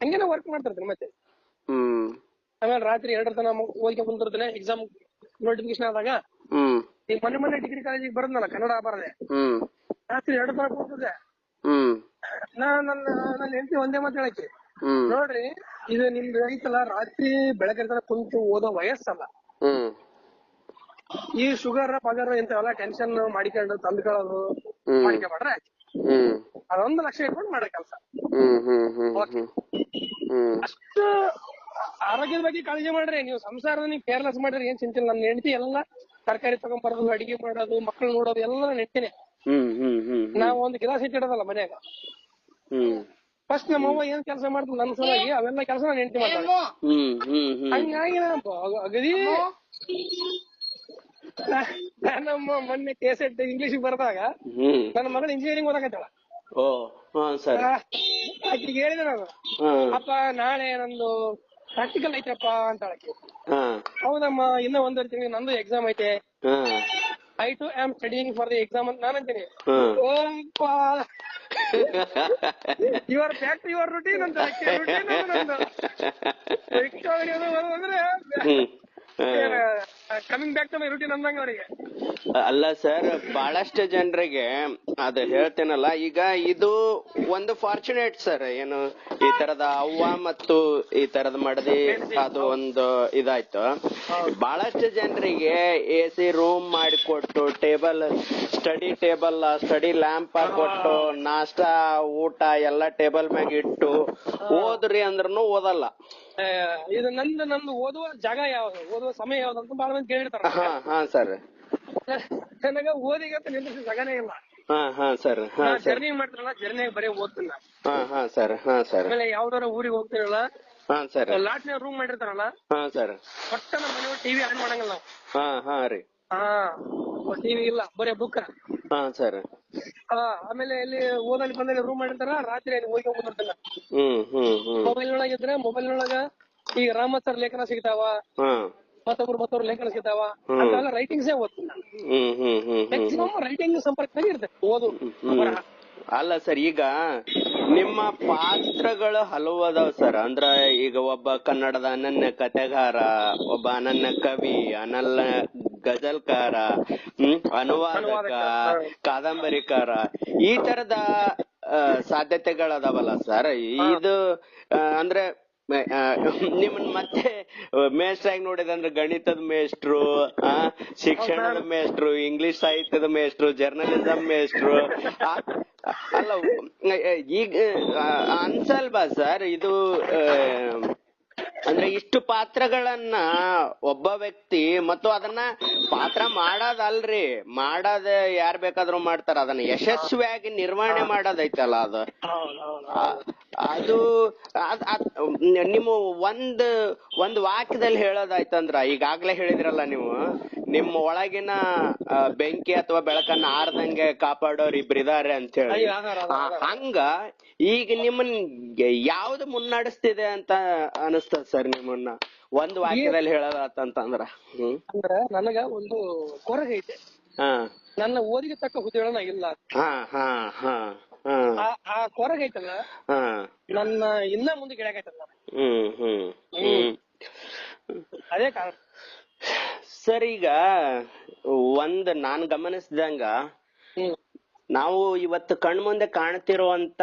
ಹಂಗೇನೆ ವರ್ಕ್ ಮಾಡ್ತಿರ್ತೀನಿ ಮತ್ತೆ. ಹ್ಮ್. ಆಮೇಲೆ ರಾತ್ರಿ ಎರಡರ ತನ ಓದಿಕೆ ಕುಂತಿರ್ತೀನಿ ಎಕ್ಸಾಮ್ ನೋಟಿಫಿಕೇಶನ್ ಆದಾಗ. ಹ್ಮ್. ಈಗ ಮೊನ್ನೆ ಮೊನ್ನೆ ಡಿಗ್ರಿ ಕಾಲೇಜಿಗೆ ಬರೋದ್ನಲ್ಲ ಕನ್ನಡ ಬರದೆ. ಹ್ಮ್. ರಾತ್ರಿ ಎರಡು ತನಕ ಕೂತಿದ್ದೆ ಹ್ಮ್. ನಾ ನನ್ನ ನನ್ನ ಹೆಂಡತಿ ಒಂದೇ ಮಾತು ಹೇಳಕ್ಕೆ. ನೋಡ್ರಿ ಇದು ನಿಮ್ದು ಐತಲ್ಲ ರಾತ್ರಿ ಬೆಳಗ್ಗೆ ತನಕ ಕುಂತು ಓದೋ ವಯಸ್ಸಲ್ಲ. ಹ್ಮ್. ಈ ಶುಗರ್ ಪಗರ್ ಇಂಥವೆಲ್ಲ ಟೆನ್ಷನ್ ಮಾಡಿಕೊಂಡು ತಂದ್ಕೊಳ್ಳೋದು ಹ್ಮ್. ಅದೊಂದು ಲಕ್ಷ ಇಟ್ಕೊಂಡು ಮಾಡೋ ಕೆಲಸ. ಅಷ್ಟು ಆರೋಗ್ಯದ ಬಗ್ಗೆ ಕಾಳಜಿ ಮಾಡ್ರಿ. ನೀವು ಸಂಸಾರದ ನೀವು ಕೇರ್ಲೆಸ್ ಮಾಡ್ರಿ ಏನ್ ಚಿಂತಿಲ್ಲ ನನ್ನ ಹೆಂಡತಿ ಎಲ್ಲ ತರಕಾರಿ ತಗೊಂಡ್ಬರೋದು ಅಡಿಗೆ ಮಾಡೋದು ಮಕ್ಳು ನೋಡೋದು ಎಲ್ಲ ನೆಟ್ಟಿನೇ ನಾವು ಒಂದು ಗಿಲಾಸ್ ಇಟ್ಟಿಡೋದಲ್ಲ ಮನ್ಯಾಗ. ಫಸ್ಟ್ ನಮ್ಮ ಅವ್ವ ಏನ್ ಕೆಲಸ ಮಾಡ್ತಾಳೆ ನನ್ನ ಸಲುವಾಗಿ ಅವೆಲ್ಲ ಕೆಲಸ ನಾನು ಹೆಂಡತಿ ಮಾಡ್ತಾಳೆ ಹಂಗಾಗಿ ಅಗದಿ ನಮ್ಮ ಮೊನ್ನೆ ಕೇಸೆಟ್ ಇಂಗ್ಲಿಷ್ ಬರ್ದಾಗ ಹ್ಮ್. ನನ್ನ ಮಗಳು ಇಂಜಿನಿಯರಿಂಗ್ ಓದಾಕತ್ತಾಳ. ಓ ಹಾ ಸರ್. ಆಕಿಗೆ ಹೇಳಿದೆ ನಾನು. ಅಪ್ಪ ನಾಳೆ ನಂದು ಪ್ರಾಕ್ಟಿಕಲ್ ಐತಪ್ಪ ಅಂತ ಆಕಿ ಹಾ. ಹೌದಮ್ಮ ಇನ್ನ ಒಂದೂವರೆ ತಿಂಗಳು ನಂದು ಎಕ್ಸಾಮ್ ಐತೆ. ಹಾ. I too am studying for the exam ಅಂತ ನಾನು ಅಂತೀನಿ ಹಾ ಓಪ್ಪ your back to your routine ಅಂತ ರುಟೀನ್ ಅಂದ್ರೆ <laughs> ಹ್ಮ್. Coming back to my routine ಅಂದಂಗ ಅವರಿಗೆ. ಅಲ್ಲ ಸರ್ ಬಹಳಷ್ಟು ಜನರಿಗೆ ಅದು ಹೇಳ್ತೇನಲ್ಲ ಈಗ ಇದು ಒಂದು ಫಾರ್ಚುನೇಟ್ ಸರ್ ಏನು ಈ ತರದ ಅವ್ವ ಮತ್ತು ಈ ತರದ ಮಡದಿ ಅದು ಒಂದು ಇದಾಯ್ತು. ಬಹಳಷ್ಟು ಜನರಿಗೆ ಎ ಸಿ ರೂಮ್ ಮಾಡಿಕೊಟ್ಟು table study table study lamp ಕೊಟ್ಟು ನಾಷ್ಟಾ ಊಟ ಎಲ್ಲ ಟೇಬಲ್ ಮ್ಯಾಗ ಇಟ್ಟು ಓದ್ರಿ ಅಂದ್ರೂ ಓದಲ್ಲ. ಇದು ನಂದು ನಮ್ದು ಓದುವ ಜಾಗ ಯಾವ್ದು? ಓದುವ ಸಮಯ ಯಾವ್ದು ಅಂತ ಬಹಳ ಮಂದಿ ಕೇಳಿರ್ತಾರ ಹಾ ಹಾ ಸರ್. ನನಗ ಓದಿಗೆ ಅಂತ ನಿಂದ್ರಿಸಿ ಸಗನೇ ಇಲ್ಲ. ಹಾ ಹಾ ಸರ್. ಹಾ ಸರ್. ಜರ್ನಿ ಮಾಡ್ತಾರಲ್ಲ ಜರ್ನಿ ಬರೀ ಓದ್ತಿಲ್ಲ. ಹಾ ಹಾ ಸರ್. ಹಾ ಸರ್. ಆಮೇಲೆ ಯಾವ್ದಾರ ಊರಿಗೆ ಹೋಗ್ತಿರಲ್ಲ ಹಾ ಸರ್. ಲಾಟ್ನ ರೂಮ್ ಮಾಡಿರ್ತಾರಲ್ಲ ಹಾ ಸರ್. ಒಟ್ಟ ನಮ್ಮ ಟಿವಿ ಆನ್ ಮಾಡಂಗಿಲ್ಲ ನಾವು. ಹಾ ಹಾ ರೀ. ಹಾ ಟಿವಿ ಇಲ್ಲ ಬರೀ ಬುಕ್ ಹಾ ಸರ್. ಆಮೇಲೆ ಇಲ್ಲಿ ಓದಲ್ಲಿ ಬಂದಲ್ಲಿ ರೂಮ್ ಮಾಡಿರ್ತಾರ ರಾತ್ರಿ ಅಲ್ಲಿ ಹೋಗಿ ಹೋಗ್ಬಿಟ್ಟಿರ್ತಾನ ಹ್ಮ್ ಹ್ಮ್ ಹ್ಮ್. ಮೊಬೈಲ್ ಒಳಗ ಇದ್ರೆ ಮೊಬೈಲ್ ಒಳಗ ಈಗ ರಾಮ ಸರ್ ಲೇಖನ ಸಿಗ್ತಾವ. ಹಾ. ಮತ್ತೊಬ್ರು ಮತ್ತೊಬ್ರು ಲೇಖನ ಸಿಗ್ತಾವ. ಅಂತೆಲ್ಲ ರೈಟಿಂಗ್ಸೇ ಓದ್ತೀನಿ ನಾನು ಮ್ಯಾಕ್ಸಿಮಮ್ ರೈಟಿಂಗ್ ಸಂಪರ್ಕದಾಗ ಇರ್ತದೆ. ಓದು. ಅಲ್ಲ ಸರ್ ಈಗ ನಿಮ್ಮ ಪಾತ್ರಗಳು ಹಲವು ಅದಾವ ಸರ್. ಅಂದ್ರ ಈಗ ಒಬ್ಬ ಕನ್ನಡದ ಅನನ್ಯ ಕಥೆಗಾರ ಒಬ್ಬ ಅನನ್ಯ ಕವಿ ಅನಲ್ಲ ಗಜಲ್ಕಾರ ಹ್ಮ್ ಅನುವಾದಕ ಕಾದಂಬರಿಕಾರ ಈ ತರದ ಸಾಧ್ಯತೆಗಳದಾವಲ್ಲ ಸರ್. ಇದು ಅಂದ್ರೆ <laughs> ನಿಮ್ಮನ್ ಮತ್ತೆ ಮೇಷ್ಟ್ರಾಗಿ ನೋಡಿದಂದ್ರೆ ಗಣಿತದ ಮೇಷ್ಟ್ರು ಆ, ಶಿಕ್ಷಣದ ಮೇಷ್ಟ್ರು ಇಂಗ್ಲಿಷ್ ಸಾಹಿತ್ಯದ ಮೇಷ್ಟ್ರು ಜರ್ನಲಿಸಂ ಮೇಷ್ಟ್ರು ಅಲ್ಲ ಈಗ ಅನ್ಸಲ್ವಾ ಸರ್? ಇದು ಆ, ಅಂದ್ರೆ ಇಷ್ಟು ಪಾತ್ರಗಳನ್ನ ಒಬ್ಬ ವ್ಯಕ್ತಿ ಮತ್ತು ಅದನ್ನ ಪಾತ್ರ ಮಾಡೋದಲ್ರಿ ಮಾಡದ ಯಾರ್ ಬೇಕಾದ್ರೂ ಮಾಡ್ತಾರ. ಅದನ್ನ ಯಶಸ್ವಿಯಾಗಿ ನಿರ್ವಹಣೆ ಮಾಡೋದೈತಲ್ಲ ಅದು. ಅದು ನಿಮ್ಮ ಒಂದ್ ಒಂದ್ ವಾಕ್ಯದಲ್ಲಿ ಹೇಳೋದಾಯ್ತಂದ್ರ ಈಗಾಗ್ಲೇ ಹೇಳಿದ್ರಲ್ಲ ನೀವು ನಿಮ್ಮ ಒಳಗಿನ ಬೆಂಕಿ ಅಥವಾ ಬೆಳಕನ್ನ ಆರ್ದಂಗೆ ಕಾಪಾಡೋರ್ ಇಬ್ರಿದಾರೆ ಅಂತ ಹೇಳಿ. ಹಂಗ ಈಗ ನಿಮ್ಮನ್ ಯಾವ್ದು ಮುನ್ನಡೆಸ್ತಿದೆ ಅಂತ ಅನಿಸ್ತದ? ಸರ್ ನಿಮ್ಮನ್ನ. ಒಂದ್ ವಾಕ್ಯದಲ್ಲಿ ಹೇಳೋದಾತಂತಂದ್ರ. ಹ್ಮ್. ಅಂದ್ರ ನನಗ ಒಂದು ಕೊರಗೆ ಐತೆ. ಹಾ. ನನ್ನ ಓದಿಗೆ ತಕ್ಕ ಹುದ್ದೆಗಳನ್ನ ಇಲ್ಲ ಹಾ ಹಾ ಹಾ ಆ ಆ ಕೊರಗೆ ಐತಲ್ಲ. ಹಾ. ನನ್ನ ಇನ್ನ ಮುಂದೆ ಗಿಡಕೈತಲ್ಲ ಹ್ಮ್ ಹ್ಮ್ ಹ್ಮ್. ಅದೇ ಕಾರಣ. ಸರ್ ಈಗ ಒಂದ್ ನಾನ್ ಗಮನಿಸಿದಂಗ ಹ್ಮ್. ನಾವು ಇವತ್ತು ಕಣ್ಮುಂದೆ ಕಾಣ್ತಿರುವಂತ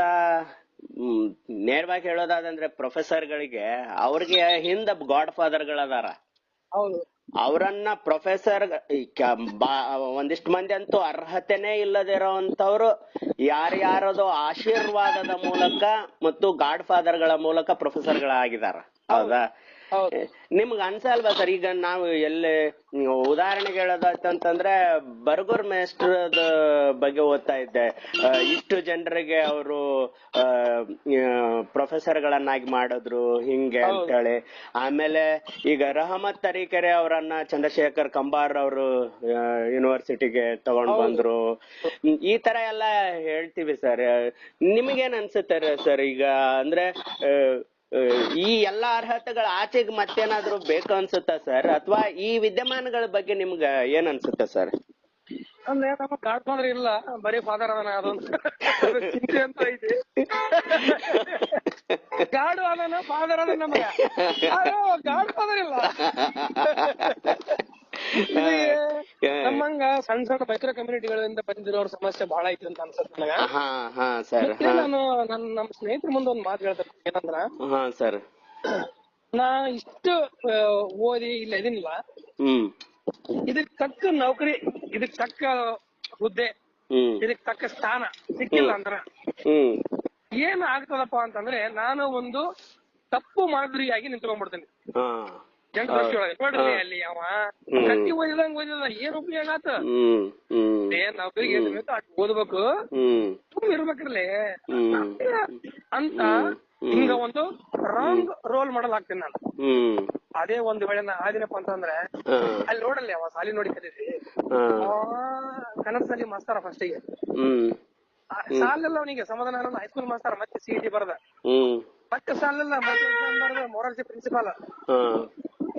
ನೇರವಾಗಿ ಹೇಳೋದಾದಂದ್ರೆ ಪ್ರೊಫೆಸರ್ಗಳಿಗೆ ಅವ್ರಿಗೆ ಹಿಂದ ಗಾಡ್ ಫಾದರ್ಗಳದಾರ ಹೌದು. ಅವರನ್ನ ಪ್ರೊಫೆಸರ್ ಒಂದಿಷ್ಟು ಮಂದಿ ಅಂತೂ ಅರ್ಹತೆನೇ ಇಲ್ಲದೆ ಇರೋವಂತವ್ರು ಯಾರ್ಯಾರದೋ ಆಶೀರ್ವಾದದ ಮೂಲಕ ಮತ್ತು ಗಾಡ್ ಫಾದರ್ಗಳ ಮೂಲಕ ಪ್ರೊಫೆಸರ್ ಪ್ರೊಫೆಸರ್ಗಳಾಗಿದಾರ. ಹೌದಾ? ಹೌದು. ನಿಮ್ಗ ಅನ್ಸಲ್ವಾ ಸರ್? ಈಗ ನಾವು ಎಲ್ಲಿ ಉದಾಹರಣೆಗೆ ಹೇಳೋದಂತಂದ್ರೆ ಬರ್ಗೂರ್ ಮೇಸ್ಟ್ರದ ಬಗ್ಗೆ ಓದ್ತಾ ಇದ್ದೆ. ಇಷ್ಟು ಜನರಿಗೆ ಅವರು ಪ್ರೊಫೆಸರ್ ಗಳನ್ನಾಗಿ ಮಾಡಿದ್ರು ಹಿಂಗೆ ಅಂತ ಹೇಳಿ ಆಮೇಲೆ ಈಗ ರಹಮತ್ ತರೀಕೆರೆ ಅವರನ್ನ ಚಂದ್ರಶೇಖರ್ ಕಂಬಾರ್ ಅವರು ಯೂನಿವರ್ಸಿಟಿಗೆ ತಗೊಂಡ್ ಬಂದ್ರು. ಈ ತರ ಎಲ್ಲ ಹೇಳ್ತೀವಿ ಸರ್. ನಿಮ್ಗೇನ್ ಅನ್ಸುತ್ತೆ ಸರ್? ಈಗ ಅಂದ್ರೆ ಈ ಎಲ್ಲಾ ಅರ್ಹತೆಗಳ ಆಚೆಗೆ ಮತ್ತೇನಾದ್ರೂ ಬೇಕು ಅನ್ಸುತ್ತಾ ಸರ್? ಅಥವಾ ಈ ವಿದ್ಯಮಾನಗಳ ಬಗ್ಗೆ ನಿಮ್ಗ ಏನ್ ಅನ್ಸುತ್ತೆ ಸರ್? ಅಂದ್ರೆ ನಮ್ಮ ಗಾಡ್ ಫಾದರ್ ಇಲ್ಲ ಬರೀ ಫಾದರ್ ಅದನ ಅದೊಂದು ಚಿಂತೆ ಅಂತ ಐತಿ ಗಾಡು ಅದನ ಫಾದರ್ ಅದ ನಮಗ. ಗಾಡ್ ಫಾದರ್ ಇಲ್ಲ. <laughs> ಸಣ್ಣ ಸಣ್ಣ ಮೈಕ್ರೋ ಕಮ್ಯುನಿಟಿಗಳಿಂದ ಬಂದಿರೋ ಸಮಸ್ಯೆ ಬಹಳ ಐತಿ ಅಂತ ಅನ್ಸುತ್ತೆ ನನಗ. ಹಾ ಹಾ ಸರ್ ಮತ್ತೆ ಹಾ. ನಾನು ನನ್ನ ನಮ್ಮ ಸ್ನೇಹಿತರ ಮುಂದೆ ಒಂದ್ ಮಾತು ಹೇಳ್ತೇನೆ ಏನಂದ್ರ. ಹಾ ಸರ್. ನಾ ಇಷ್ಟು ಆ, ಓದಿ ಇಲ್ಲ ಇದೀನಿಲ್ಲ. ಹ್ಮ್. ಇದಕ್ ತಕ್ಕ ನೌಕರಿ ಇದಕ್ ತಕ್ಕ ಹುದ್ದೆ ಹ್ಮ್. ಇದಕ್ ತಕ್ಕ ಸ್ಥಾನ ಸಿಕ್ಕಿಲ್ಲ ಅಂದ್ರ. ಹ್ಮ್. ಏನ್ ಆಗ್ತದಪ್ಪ ಅಂತಂದ್ರೆ ನಾನು ಒಂದು ತಪ್ಪು ಮಾದರಿಯಾಗಿ ನಿಂತ್ಕೊಂಡ್ಬಿಡ್ತೇನೆ. ಹಾ. ಜನರ ದೃಷ್ಟಿಯೊಳಗೆ ನೋಡ್ರಿ ಅಲ್ಲಿ ಅವ. ಕತ್ತಿ ಓದಿದಂಗ ಓದಿದ ಏನ್ ಉಪಯೋಗ ಆತ? ಏನ್ ನೌಕರಿಗೆ ಏನ್ ಬೇಕು ಅಷ್ಟ್ ಓದ್ಬೇಕು. ತುಂಬ ಇರ್ಬೇಕ್ರಲ್ಲೇ. ಅಂತ. ಹಿಂಗ ಒಂದು ರಾಂಗ್ ರೋಲ್ ಮಾಡಲ್ ಆಗ್ತೀನಿ ನಾನು ಅದೇ ಒಂದ್ ವೇಳೆ ನಾ ಆದಿನಪ್ಪ ಅಂತಂದ್ರೆ ಅಲ್ಲಿ ನೋಡಲ್ಲ ಅವ ಸಾಲಿ ನೋಡಿ ಕಲೀರಿ ಕನಸಲ್ಲಿ ಮಾಸ್ತಾರ ಫಸ್ಟ್ ಫಸ್ಟಿಗೆ ಸಾಲೆಲ್ಲ ಅವನಿಗೆ ಸಮಾಧಾನ ಹೈಸ್ಕೂಲ್ ಮಾಸ್ತಾರ ಮತ್ತೆ ಸಿ ಟಿ ಬರ್ದ. ಮತ್ತೆ ಸಾಲೆಲ್ಲ ಮೊರಾರ್ಜಿ ಪ್ರಿನ್ಸಿಪಾಲ್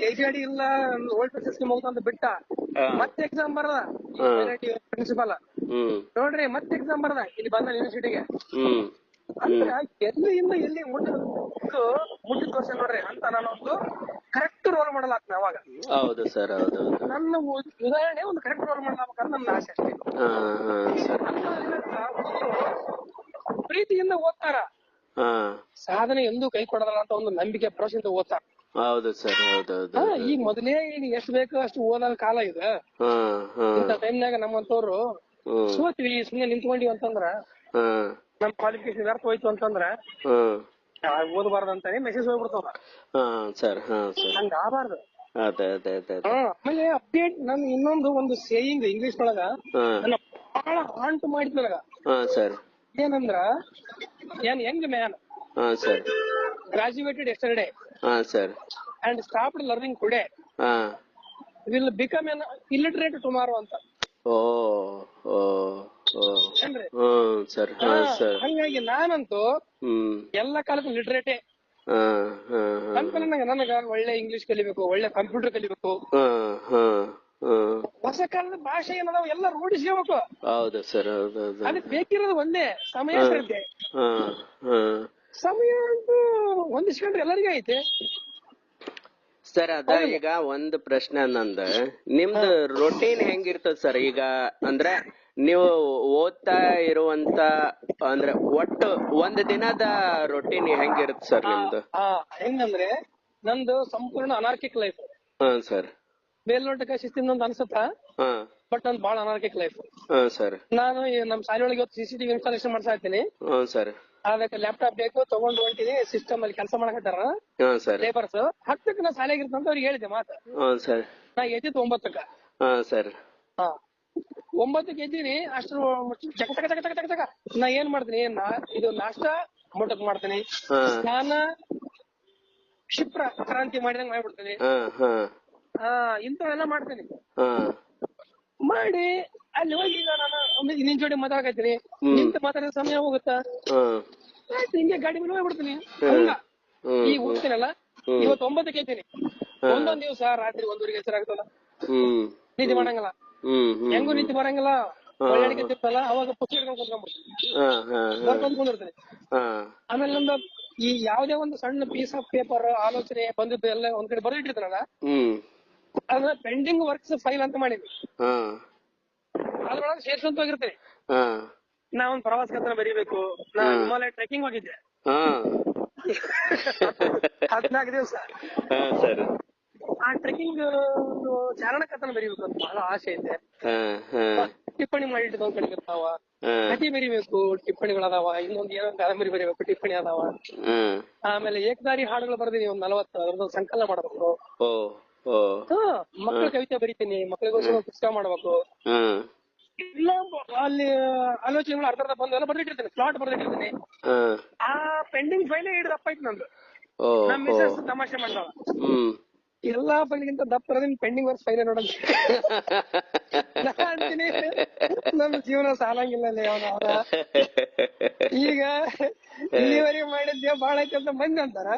ಕೆಜಿಡಿ ಇಲ್ಲ ಓಲ್ಡ್ ಪ್ರಿನ್ಸಿಪಲ್ ಸ್ಕೀಮ್ ಅಂತ ಬಿಟ್ಟ. ಮತ್ತೆ ಎಕ್ಸಾಮ್ ಬರದ. ಪ್ರಿನ್ಸಿಪಾಲ್ ನೋಡ್ರಿ ಮತ್ತೆ ಎಕ್ಸಾಮ್ ಬರ್ದ? ಇಲ್ಲಿ ಬಂದ ಯೂನಿವರ್ಸಿಟಿಗೆ ಅಂದ್ರೆ ಎಲ್ಲಿಂದ ಎಲ್ಲಿ ಮುಟ್ಟ ಮುಟ್ಟಿ ತೋರ್ಸ ನೋಡ್ರಿ ಅಂತ ನಾನು ಒಂದು ಕರೆಕ್ಟ್ ರೋಲ್ ಮಾಡಲ್ ಆಗ್ತದೆ ಅವಾಗ. ಹೌದು ಸರ್ ಹೌದು ನನ್ನ ಉದಾಹರಣೆ ಒಂದು ಕರೆಕ್ಟ್ ರೋಲ್ ಮಾಡ್ಬೇಕಂತ ನನ್ನ ಆಸೆ ಅಷ್ಟೇ. ಪ್ರೀತಿಯಿಂದ ಓದ್ತಾರ. ಸಾಧನೆ ಎಂದೂ ಕೈ ಕೊಡಲ್ಲ ಅಂತ ಒಂದು ನಂಬಿಕೆ ಪ್ರಶ್ನೆ ಓದ್ತಾರ. ಹೌದು ಸರ್ ಈಗ ಮೊದಲೇ ಈಗ ಎಷ್ಟ್ ಬೇಕು ಅಷ್ಟು ಓದೋ ಕಾಲ ಇದೆ. ಇಂಥ ಟೈಮ್ನಾಗ ನಮ್ಮಂತವ್ರು ಸೋತ್ವಿ ಸುಮ್ನೆ ನಿಂತ್ಕೊಂಡಿವಿ ಅಂತಂದ್ರ ಹಾ. ನಮ್ ಕ್ವಾಲಿಫಿಕೇಶನ್ ವ್ಯರ್ಥ ಹೋಯ್ತು ಅಂತಂದ್ರ ಓದಬಾರ್ದು ಅಂತಾನೆ ಮೆಸೇಜ್ ಹೋಗ್ಬಿಡ್ತಾವ. ಸರ್ ಹಂಗ ಆಗಬಾರ್ದು. ಆಮೇಲೆ ಅಪ್ಡೇಟ್ ನನ್ ಇನ್ನೊಂದು ಒಂದು ಸೇಯಿಂಗ್ ಇಂಗ್ಲಿಷ್ ಒಳಗ ನನ್ನ ಬಹಳ ಹಾಂಟ್ ಮಾಡಿದ್ ನನಗ ಸರ್. ಏನಂದ್ರ ಏನ್ ಹೆಂಗ್ ಮ್ಯಾನ್ ಸರ್. ಎಸ್ಟರ್ಡೇ ಹಾ sir. And stopped learning today ಹಾ. Will become an illiterate tomorrow ಅಂತ. ಓ ಓ ಓ. ಏನ್ರಿ? ಹ್ಮ್ ಸರ್. ಹಾ ಸರ್. ಹಂಗಾಗಿ ನಾನಂತೂ ಹ್ಮ್. ಎಲ್ಲ ಕಾಲಕ್ಕೂ ಲಿಟ್ರೇಟೇ ಹಾ ಹಾ ಹಾ. ನನಗ ನನಗ ಒಳ್ಳೆ ಇಂಗ್ಲಿಷ್ ಕಲಿಬೇಕು ಒಳ್ಳೆ ಕಂಪ್ಯೂಟರ್ ಕಲಿಬೇಕು. ಹಾ ಹಾ ಹಾ. ಹೊಸ ಕಾಲದ ಭಾಷೆ ಏನದಾವ ಎಲ್ಲ ರೂಢಿಸ್ಕೋಬೇಕು. ಹೌದು ಸರ್ ಹೌದು ಹೌದು. ಅದಕ್ಕೆ ಬೇಕಿರೋದು ಒಂದೇ ಸಮಯ ಶ್ರದ್ಧೆ. ಹಾ ಹಾ. ಸಮಯ ಒಂದಿಷ್ಟು ಹೊಂದಿಸ್ಕೊಂಡ್ರೆ ಎಲ್ಲರಿಗೂ ಐತೆ. ಸರ್ ಅದ ಈಗ ಒಂದ್ ಪ್ರಶ್ನೆ ನಂದ. ನಿಮ್ದು ರೊಟೀನ್ ಹೆಂಗಿರ್ತದ ಸರ್? ಈಗ ಅಂದ್ರೆ ನೀವು ಓದ್ತಾ ಇರುವಂತ ಅಂದ್ರೆ ಒಟ್ಟು ಒಂದ್ ದಿನದ ರೊಟೀನ್ ಹೆಂಗಿರುತ್ತೆ ಸರ್ ನಿಮ್ದು? ಹೆಂಗಂದ್ರೆ ನಂದು ಸಂಪೂರ್ಣ ಅನಾರ್ಕಿಕ್ ಲೈಫ್ ಹಾ ಸರ್. ಮೇಲ್ನೋಟಕ್ಕೆ ಶಿಸ್ತಿನ ಅಂತ ಅನ್ಸುತ್ತಾ? ಹಾ. ಬಟ್ ನಂದು ಬಹಳ ಅನಾರ್ಕಿಕ್ ಲೈಫ್ ಹಾ ಸರ್. ನಾನು ನಮ್ ಶಾಲೆ ಒಳಗೆ ಇವತ್ತು ಸಿಸಿಟಿವಿ ಇನ್ಸ್ಟಾಲೇಷನ್ ಮಾಡ್ತಾ ಇದ್ದೀನಿ ಹಾ ಸರ್. ಅದಕ್ಕೆ ಲ್ಯಾಪ್ಟಾಪ್ ಬೇಕು ತಗೊಂಡು ಹೊಂಟಿನಿ ಸಿಸ್ಟಮ್ ಅಲ್ಲಿ ಕೆಲಸ ಮಾಡಕತ್ತಾರ. ಹಾ ಸರ್. ಲೇಬರ್ಸ್ ಹತ್ತಕ್ಕೆ ನಾ ಶಾಲೆಗೆ ಅಂತ ಅವ್ರಿಗೆ ಹೇಳಿದೆ ಮಾತು. ಹಾ ಸರ್. ನಾ ಎದ್ದಿದ್ದು ಒಂಬತ್ತಕ್ಕ. ಹಾ ಸರ್. ಹಾ. ಒಂಬತ್ತಕ್ಕೆ ಎದ್ದೀನಿ ಅಷ್ಟು ಚಕ ಚಕ ಚಕ ಚಕ ಚಕ. ಚಕ ನಾ ಏನ್ ಮಾಡ್ತೀನಿ ನಾ ಇದು ನಾಷ್ಟ ಮೊಟಕ್ ಮಾಡ್ತೀನಿ. ಹಾ. ಸ್ನಾನ ಕ್ಷಿಪ್ರ ಕ್ರಾಂತಿ ಮಾಡಿದಂಗ್ ಮಾಡ್ಬಿಡ್ತೀನಿ. ಹಾ. ಹಾ ಇಂಥವೆಲ್ಲ ಮಾಡ್ತೀನಿ. ಹಾ. ಮಾಡಿ ಅಲ್ಲಿ ಹೋಗಿ ಈಗ ನಾನು ನಿನ್ ಜೋಡಿ ಮಾತಾಡಕತ್ತೀನಿ ಹ್ಮ್. ನಿಂತ ಮಾತಾಡಿದ ಸಮಯ ಹೋಗುತ್ತಾ? ಹಾ. ಆಯ್ತು ಹಿಂಗೆ ಗಾಡಿ ಮೇಲೆ ಹೋಗ್ಬಿಡ್ತೀನಿ. ಹಂಗ. ಈಗ ಹೋಗ್ತೀನಲ್ಲ? ಹ್ಮ್. ಇವತ್ತು ಒಂಬತ್ತಕ್ಕೆ ಐತೀನಿ ಹಾ. ಒಂದೊಂದ್ ದಿವಸ ರಾತ್ರಿ ಒಂದೂವರೆಗೆ ಹೆಸರಾಗ್ತದ ಹ್ಮ್. ನಿದ್ದೆ ಮಾಡಂಗಿಲ್ಲ. ಹ್ಮ್ ಹ್ಮ್ ಹೆಂಗೂ ನಿದ್ದೆ ಬರಂಗಿಲ್ಲ ತಿರ್ತಲ್ಲ ಅವಾಗ ಪುಸ್ತಕ ಹಿಡ್ಕೊಂಡ್ ಕುತ್ಕೊಂಡ್ಬಿಡ್ತೀನಿ ಹಾ ಹಾ ಹಾ. ಬರ್ಕೊಂಡ್ ಕುಂದಿರ್ತೀನಿ ಹಾ. ಆಮೇಲೆ ನಮ್ದು ಈ ಯಾವ್ದೇ ಒಂದು ಸಣ್ಣ ಪೀಸ್ ಆಫ್ ಪೇಪರ್ ಆಲೋಚನೆ ಬಂದಿದ್ದು ಎಲ್ಲ ಒಂದ್ ಕಡೆ ಬರೆದಿಟ್ಟಿರ್ತಾರಲ್ಲ ಹ್ಮ್. ಅದನ್ನ ಪೆಂಡಿಂಗ್ ವರ್ಕ್ಸ್ ಫೈಲ್ ಅಂತ ಮಾಡಿದ್ವಿ. ಹಾ. ಅದ್ರೊಳಗೆ ಸೇರ್ಸ್ಕೊಂತ ಹೋಗಿರ್ತೀನಿ. ಹಾ. ನಾ ಒಂದ್ ಪ್ರವಾಸ ಕಥನ ಬರೀಬೇಕು. ನಾ ಹ್ಮ್. ಹಿಮಾಲಯ ಟ್ರೆಕಿಂಗ್ ಹೋಗಿದ್ದೆ. ಹಾ. ಹದ್ನಾಲ್ಕು ದಿವಸ. ಹಾ ಸರ್. ಆ ಟ್ರೆಕಿಂಗ್ ಚಾರಣ ಕಥನ ಬರೀಬೇಕು ಅಂತ ಬಹಳ ಆಸೆ ಇದೆ. ಹಾ ಹಾ. ಟಿಪ್ಪಣಿ ಮಾಡಿ ಒಂದ್ ಕಡೆ ಇರ್ತಾವ ಹಾ. ಕಥೆ ಬರೀಬೇಕು ಟಿಪ್ಪಣಿಗಳದಾವ ಇನ್ನೊಂದ್ ಏನೋ ಕಾದಂಬರಿ ಬರೀಬೇಕು ಟಿಪ್ಪಣಿ ಅದಾವ. ಹಾ. ಆಮೇಲೆ ಏಕದಾರಿ ಹಾಡುಗಳು ಬರ್ದೀನಿ ಒಂದ್ ನಲವತ್ತು. ಅದ್ರದ್ದು ಸಂಕಲನ ಮಾಡಬೇಕು. ಓ. ಮಕ್ಕಳ ಕವಿತೆ ಬರೀತೀನಿ ಮಕ್ಕಳಿಗೋಸ್ಕರ ಪುಸ್ತಕ ಮಾಡಬೇಕು. ಇಲ್ಲ ಅಲ್ಲಿ ಆಲೋಚನೆಗಳು ಅರ್ಧ ಅರ್ಧ ಬಂದು ಎಲ್ಲ ಬರ್ದಿಟ್ಟಿರ್ತೀನಿ ಸ್ಲಾಟ್ ಬರ್ದಿಟ್ಟಿರ್ತೀನಿ. ಆ ಪೆಂಡಿಂಗ್ ಫೈಲೇ ಹಿಡಿದಪ್ಪ ಐತಿ ನಂದು. ಓ ನಮ್ ಓ. ಮಿಸಸ್ ತಮಾಷೆ ಮಾಡ್ತಾವ ಹ್ಮ್. ಎಲ್ಲಾ ಫೈಲ್ಗಿಂತ ದಪ್ಪ ನಿನ್ ಪೆಂಡಿಂಗ್ ವರ್ಕ್ ಫೈಲೇ ಅಂತೀನಿ. ನಮ್ ಜೀವನ ಸಾಲಂಗಿಲ್ಲ ಅವನ ಈಗ ಇಲ್ಲಿವರೆಗೆ ಮಾಡಿದ್ದೆ ಬಾಳ ಐತಿ ಅಂತ ಮಂದಿ ಅಂತಾರ.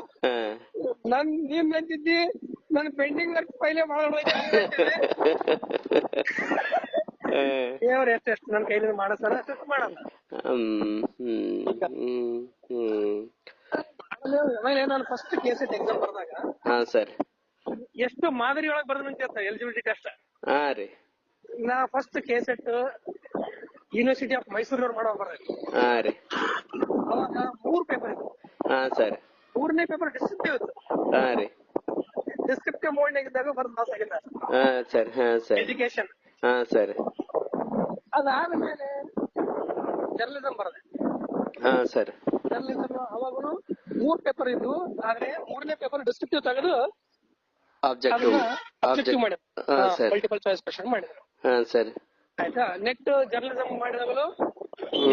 ನನ್ ನೀನ್ ಅಂತಿದ್ದಿ ನನ್ ಪೆಂಡಿಂಗ್ ವರ್ಕ್ ಫೈಲೇ ಬಾಳ ದೇವ್ರ ಎಷ್ಟೆಷ್ಟು ನನ್ ಕೈಲಿ ಮಾಡಸ್ತಾರ ಅಷ್ಟು ಮಾಡಲ್ಲ ಹ್ಮ್ ಹ್ಮ್ ಹ್ಮ್ ಹ್ಮ್. ಆಮೇಲೆ ನಾನು ಫಸ್ಟ್ ಕೇಸ್ ಎಸ್ ಎಕ್ಸಾಮ್ ಬರ್ದಾಗ ಹಾ ಸರ್. ಎಷ್ಟು ಮಾದರಿ ಒಳಗ್ ಬರ್ದ ಅಂತ ಎಲಿಜಿಬಿಲಿಟಿ ಟೆಸ್ಟ್ ಹಾ ರೀ. ನಾ first K SET university of ಮೈಸೂರಿನವ್ರು ಮಾಡೋ ಬರ್ರಿ ಹಾ ರೀ. ಅವಾಗ ಮೂರ್ ಪೇಪರ್ ಇತ್ತು. ಹಾ ಸರ್. ಮೂರನೇ ಪೇಪರ್ ಡಿಸ್ಕ್ರಿಪ್ಟಿವ್ ಇತ್ತು. ಹಾ ರೀ. ಡಿಸ್ಕ್ರಿಪ್ಟಿವ್ ಮೋಡ್ ಇದ್ದಾಗ ಬರ್ದು ಪಾಸ್ ಆಗಿಲ್ಲ. ಹಾ ಸರ್ ಹಾ ಸರ್. ಎಜುಕೇಶನ್ ಹಾ ಸರ್. ಅದಾದ್ಮೇಲೆ ಜರ್ನಲಿಸಂ ಬರದೆ. ಹಾ ಸರ್. ಜರ್ನಲಿಸಂ ಅವಾಗೂ ಮೂರ್ ಪೇಪರ್ ಇದ್ವು. ಆದ್ರೆ ಮೂರನೇ ಪೇಪರ್ ಡಿಸ್ಕ್ರಿಪ್ಟಿವ್ ತೆಗೆದು ಆಬ್ಜೆಕ್ಟಿವ್ ಅದನ್ನ ಅಬ್ಜೆಕ್ಟಿವ್ ಆಬ್ಜೆಕ್ಟ್ ಮಾಡಿದ್ರು. ಮಲ್ಟಿಪಲ್ ಚಾಯ್ಸ್ ಕ್ವಶನ್ ಮಾಡಿದ್ರು. ಹಾ ಸರ್. ಆಯ್ತಾ? ನೆಟ್ ಜರ್ನಲಿಸಂ ಮಾಡಿದವರು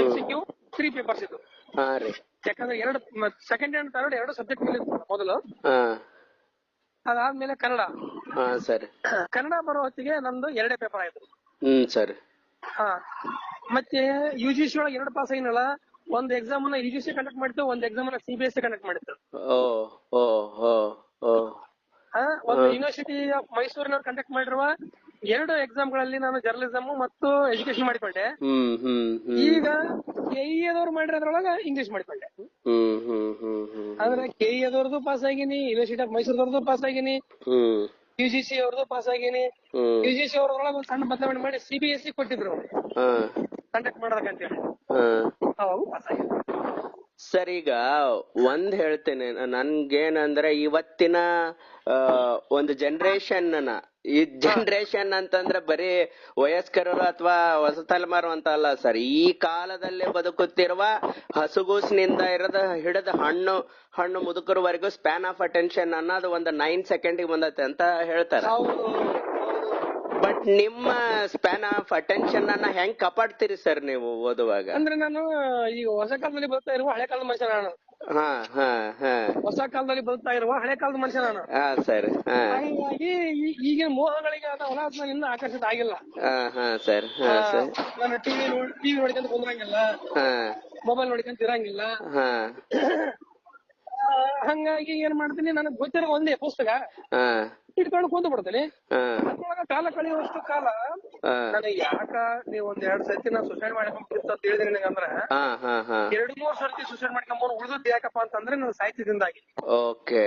M C Q three papers ಇದು ಹಾ ರೀ. ಯಾಕಂದ್ರೆ ಎರಡು ಸೆಕೆಂಡ್ ಅಂಡ್ ಥರ್ಡ್ ಎರಡು ಸಬ್ಜೆಕ್ಟ್ ಮೇಲೆ ಮೊದಲು. ಹಾ. ಅದಾದ್ಮೇಲೆ ಕನ್ನಡ. ಹಾ ಸರ್. ಕನ್ನಡ ಬರೋ ಹೊತ್ತಿಗೆ ನಂದು ಎರಡೇ ಪೇಪರ್ ಆಯ್ತು. ಹ್ಮ್ ಸರ್. ಹಾ. ಮತ್ತೆ ಯು ಜಿ ಸಿ ಒಳಗೆ ಎರಡು ಪಾಸ್ ಆಗಿನಲ್ಲ ಒಂದ್ ಎಕ್ಸಾಮ್ ಅನ್ನ ಯು ಜಿ ಸಿ ಕಂಡಕ್ಟ್ ಮಾಡಿತ್ತು ಒಂದ್ ಎಕ್ಸಾಮ್ ಅನ್ನ C B S C conduct ಮಾಡಿತ್ತು. ಓ ಓ ಓ ಓ. ಒಂದು ಯೂನಿವರ್ಸಿಟಿ ಆಫ್ ಮೈಸೂರಿನವ್ರು ಕಂಡಕ್ಟ್ ಮಾಡಿರುವ ಎರಡು ಎಕ್ಸಾಮ್ಗಳಲ್ಲಿ ನಾನು ಜರ್ನಲಿಸಮ್ ಮತ್ತು ಎಜುಕೇಶನ್ ಮಾಡಿಕೊಂಡೆ. ಈಗ ಈಗ ಅದ್ರೊಳಗ ಮಾಡಿರೋದ್ರೊಳಗ ಇಂಗ್ಲಿಷ್ ಮಾಡಿಕೊಂಡೆ. ಅಂದ್ರೆ ಕೆಇಎದವ್ರದ್ದು ಪಾಸ್ ಆಗಿನಿ ಯೂನಿವರ್ಸಿಟಿ ಆಫ್ ಮೈಸೂರದವ್ರದ್ದು ಪಾಸ್ ಆಗಿನಿ ಯು ಜಿ ಸಿ ಅವ್ರದ್ದು ಪಾಸ್ ಆಗಿನಿ. ಯು ಜಿ ಸಿ ಅವ್ರದ್ರೊಳಗೆ ಒಂದು ಸಣ್ಣ ಬದಲಾವಣೆ ಮಾಡಿ ಸಿ ಬಿ ಎಸ್ ಸಿ ಕೊಟ್ಟಿದ್ರು. ಕಂಡಕ್ಟ್ ಮಾಡೋದಕ್ಕಂತೇಳಿ ಅವಾಗ ಪಾಸ್ ಆಗಿದೆ ಸರ್, ಈಗ ಒಂದ್ ಹೇಳ್ತೇನೆ. ನನ್ಗೇನಂದ್ರೆ ಇವತ್ತಿನ ಒಂದು ಜನರೇಷನ್ ಈ ಜನರೇಷನ್ ಅಂತಂದ್ರೆ ಬರೀ ವಯಸ್ಕರರು ಅಥವಾ ಹೊಸ ತಲೆಮಾರು ಅಂತ ಅಲ್ಲ ಸರ್. ಈ ಕಾಲದಲ್ಲೇ ಬದುಕುತ್ತಿರುವ ಹಸುಗೂಸಿನಿಂದ ಇರದ ಹಿಡಿದ ಹಣ್ಣು ಹಣ್ಣು ಮುದುಕರವರೆಗೂ ಸ್ಪ್ಯಾನ್ ಆಫ್ ಅಟೆನ್ಷನ್ ಅನ್ನೋದು ಒಂದು ನೈನ್ ಸೆಕೆಂಡಿಗೆ ಬಂದತ್ತೆ ಅಂತ ಹೇಳ್ತಾರೆ. ನಿಮ್ಮ ಸ್ಪ್ಯಾನ್ ಆಫ್ ಅಟೆನ್ಷನ್ ಅನ್ನ ಹೆಂಗ್ ಕಾಪಾಡ್ತೀರಿ ಸರ್ ನೀವು ಓದುವಾಗ? ಅಂದ್ರೆ ನಾನು ಈಗ ಹೊಸ ಕಾಲದಲ್ಲಿ ಬರ್ತಾ ಇರುವ ಹಳೆ ಕಾಲದ ಮನುಷ್ಯ ನಾನು. ಹಾ ಹಾ ಹಾ. ಹೊಸ ಕಾಲದಲ್ಲಿ ಬರ್ತಾ ಇರುವ ಹಳೆ ಕಾಲದ ಮನುಷ್ಯ ನಾನು. ಹಾ ಸರ್ ಹಾ. ಹಾಗಾಗಿ ಈ- ಈಗಿನ ಮೋಹಗಳಿಗೆ ನಾನು ಇನ್ನೂ ಆಕರ್ಷಿತ ಆಗಿಲ್ಲ. ಹಾ ಹಾ ಸರ್ ಹಾ ಸರ್ ನಾನು ಟಿವಿ ಟಿವಿ ನೋಡ್ಕೊಂತ ಕುಂದ್ರಂಗಿಲ್ಲ ಹಾ. ಮೊಬೈಲ್ ನೋಡ್ಕೊಂತ ಇರಂಗಿಲ್ಲ. ಹಾ. <coughs> ಹಂಗಾಗಿ ಏನ್ ಮಾಡ್ತೀನಿ ನನಗೆ ಗೊತ್ತಿರೋ ಒಂದೇ ಪುಸ್ತಕ. ಇಟ್ಕೊಂಡು ಕುಂತ ಬಿಡ್ತೀನಿ. ಅದ್ರೊಳಗ ಕಾಲ ಕಳೆಯುವಷ್ಟು ಕಾಲ ನನಗೆ ಯಾಕ ನೀವ್ ಒಂದ್ ಎರಡ್ ಸರ್ತಿ ನಾ ಸುಸೈಡ್ ಮಾಡ್ಕೊಂಡ್ಬಿಟ್ಟು ಅಂತ ಹೇಳಿದ್ರಿ ನಿನಗಂದ್ರ ಎರಡ್ ಮೂರ್ ಸರ್ತಿ ಸುಸೈಡ್ ಮಾಡ್ಕೊಂಬೋದು ಉಳಿದದ್ದು ಯಾಕಪ್ಪ ಅಂತಂದ್ರೆ ನನ್ನ ಸಾಹಿತ್ಯದಿಂದಾಗಿ. ಓಕೆ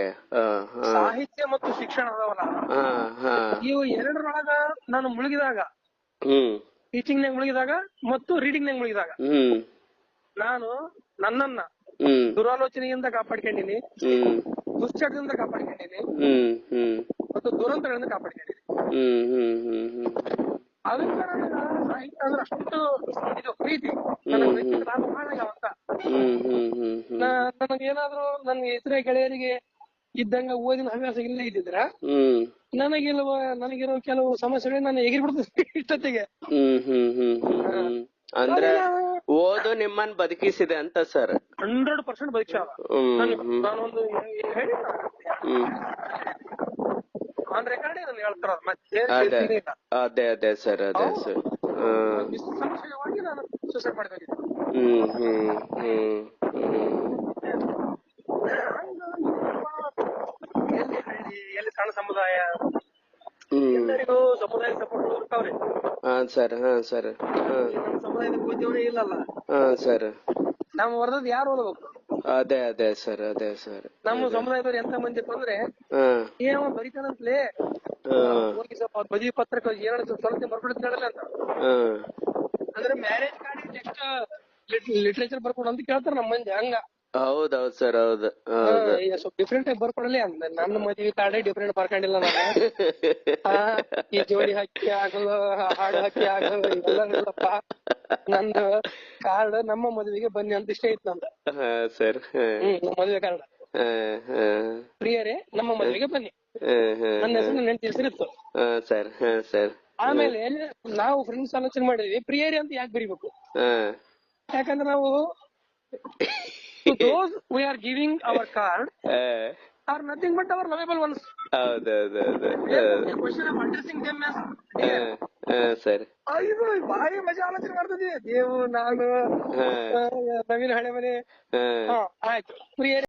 ಸಾಹಿತ್ಯ ಮತ್ತು ಶಿಕ್ಷಣ ಅದಾವಲ್ಲ. ಇವು ಎರಡರೊಳಗ ನಾನು ಮುಳುಗಿದಾಗ ಟೀಚಿಂಗ್ ನಾಗ ಮುಳುಗಿದಾಗ ಮತ್ತು ರೀಡಿಂಗ್ ನಾಗ ಮುಳುಗಿದಾಗ ನಾನು ನನ್ನನ್ನ ದುರಾಲೋಚನೆಯಿಂದ ಕಾಪಾಡ್ಕೊಂಡಿನಿ. ಹ್ಮ್. ದುಶ್ಚಟದಿಂದ ಕಾಪಾಡ್ಕೊಂಡಿನಿ. ಹ್ಮ್ ಹ್ಮ್. ಮತ್ತು ದುರಂತಗಳಿಂದ ಕಾಪಾಡ್ಕೊಂಡಿನಿ. ಹ್ಮ್ ಹ್ಮ್ ಹ್ಮ್ ಹ್ಮ್. ಅದರಿಂದ ನನಗ ಸಾಹಿತ್ಯ ಅಂದ್ರೆ ಅಷ್ಟು ಇದು ಪ್ರೀತಿ. ನನಗೆ ವ್ಯಕ್ತಿಗತ ಲಾಭ ಬಹಳ ಆಗ್ಯಾವ ಅಂತ ಹ್ಮ್ ಹ್ಮ್ ಹ್ಮ್ ಹ್ಮ್. ನಾ- ನನಗೇನಾದ್ರೂ ನನ್ನ ಇತರೆ ಗೆಳೆಯರಿಗೆ ಇದ್ದಂಗ ಓದಿನ ಹವ್ಯಾಸ ಇಲ್ಲೇ ಇದ್ದಿದ್ರ ಹ್ಮ್. ನನಗಿರುವ ನನಗಿರೋ ಕೆಲವು ಸಮಸ್ಯೆಗಳು ನಾನು ಎಗಿರ್ಬಿಡ್ತೀನಿ <laughs> ಇಷ್ಟೊತ್ತಿಗೆ. ಹ್ಮ್ ಹ್ಮ್ ಹ್ಮ್ ಹ್ಮ್ ಹ್ಮ್. ಅಂದ್ರೆ ಓದು ನಿಮ್ಮನ್ ಬದುಕಿಸಿದೆ ಅಂತ ಸರ್. ಹಂಡ್ರೆಡ್ ಪರ್ಸೆಂಟ್ ಪರೀಕ್ಷೆ ನಾನೊಂದು ಹೇಳಿ ಆನ್ ರೆಕಾರ್ಡ್ ನಾನು ಹೇಳ್ತಾರ ಮತ್ತೆ ಅದೇ. ಅದೇ ಸರ್ ಅದೇ ಸರ್. ನಾನು ಸೂಸೈಡ್ ಮಾಡ್ಕೊಂಡಿದ್ದೆ. ಹ್ಮ್ ಹ್ಮ್ ಹ್ಮ್ ಹ್ಮ್. ಎಲ್ಲಿ ಹಳ್ಳಿ ಎಲ್ಲಿ ಸಣ್ಣ ಸಮುದಾಯ? ಎಲ್ಲರಿಗೂ ಸಮುದಾಯ ಸಪೋರ್ಟ್ ಇರ್ತಾವ್ರಿ ಹಾ ಸರ್ ಹಾ ಸರ್. ಹಾ. ಸಮುದಾಯದ ಉದ್ಯೋಗ ಇಲ್ಲಲ್ಲ. ಹಾ ಸರ್. ನಮ್ಮ ವರ್ಗದ ಯಾರು ಓದಬೇಕು? ಅದೇ ಅದೇ ಸರ್ ಅದೇ ಸರ್ ನಮ್ಮ ಸಮುದಾಯದವ್ರು ಎಂತ ಮಂದಿ ಅಂದ್ರೆ ಏನೋ ಬರಿತಾನಂತ್ಲೇ ಹೋಗಿ ಸ್ವಲ್ಪ ಬದಿ ಪತ್ರಕ್ಕೆ ಏನಾದ್ರು ಸ್ವಲ್ಪ ಬರ್ಬಿಡ್ತಾನಲ್ಲ ಅಂತ. ಅಂದ್ರೆ ಮ್ಯಾರೇಜ್ ಕಾರ್ಡ್ ನೆಕ್ಸ್ಟ್ ಲಿಟ್ರೇಚರ್ ಬರ್ಕೊಡು ಅಂತ ಕೇಳ್ತಾರ ನಮ್ಮ ಮಂದಿ ಹಂಗ. ಹೌದೌದು ಸರ್ ಹೌದು ಸ್ವಲ್ಪ ಡಿಫ್ರೆಂಟ್ ಆಗಿ ಬರ್ಕೊಡಲಿ ಅಂದ. ನನ್ನ ಮದ್ವಿ ಕಾರ್ಡ್ ಡಿಫ್ರೆಂಟ್ ಬರ್ಕೊಂಡಿಲ್ಲ ನಾನು. <laughs> ಆ, ಈ ಜೋಡಿ ಹಕ್ಕಿ ಆಗಲ್ಲ ಹಾಡು ಹಕ್ಕಿ ಆಗಲ್ಲ ಇವೆಲ್ಲ ಇಲ್ಲಪ್ಪ ನಂದು ಕಾರ್ಡ್ ನಮ್ಮ ಮದುವೆಗೆ ಬನ್ನಿ ಅಂತ ಇಷ್ಟ ಇತ್ತು ನಂದು. ಹಾ ಸರ್ ಹ್ಮ್ ನಮ್ಮ ಮದ್ವೆ ಕಾರ್ಡ್ ಪ್ರಿಯರೇ ನಮ್ಮ ಮದುವೆಗೆ ಬನ್ನಿ. ನನ್ನ ಹೆಸರು ಹೆಸರಿತ್ತು ಹಾ ಸರ್ ಹಾ ಸರ್. ಆಮೇಲೆ ನಾವು ಫ್ರೆಂಡ್ಸ್ ಆಲೋಚನೆ ಮಾಡಿದ್ವಿ. ಪ್ರಿಯರೇ ಅಂತ ಯಾಕೆ ಬರೀಬೇಕು ಯಾಕಂದ್ರೆ ನಾವು those we are giving our card are nothing but our lovable ಸರಿ ಅಂಡರ್ಸ್ಟಿಂಗ್ ದೆಮ್ ಹಾ ಹಾ ಸರ್. ಇದು ಭಾರಿ ಮಜಾ ಆಲೋಚನೆ ಮಾಡ್ತಿದ್ವಿ. ದೇವು ನಾನು ನವೀನ್ ಹಳೆ ಮನೆ ಆಯ್ತು. ಪ್ರಿಯರೇ.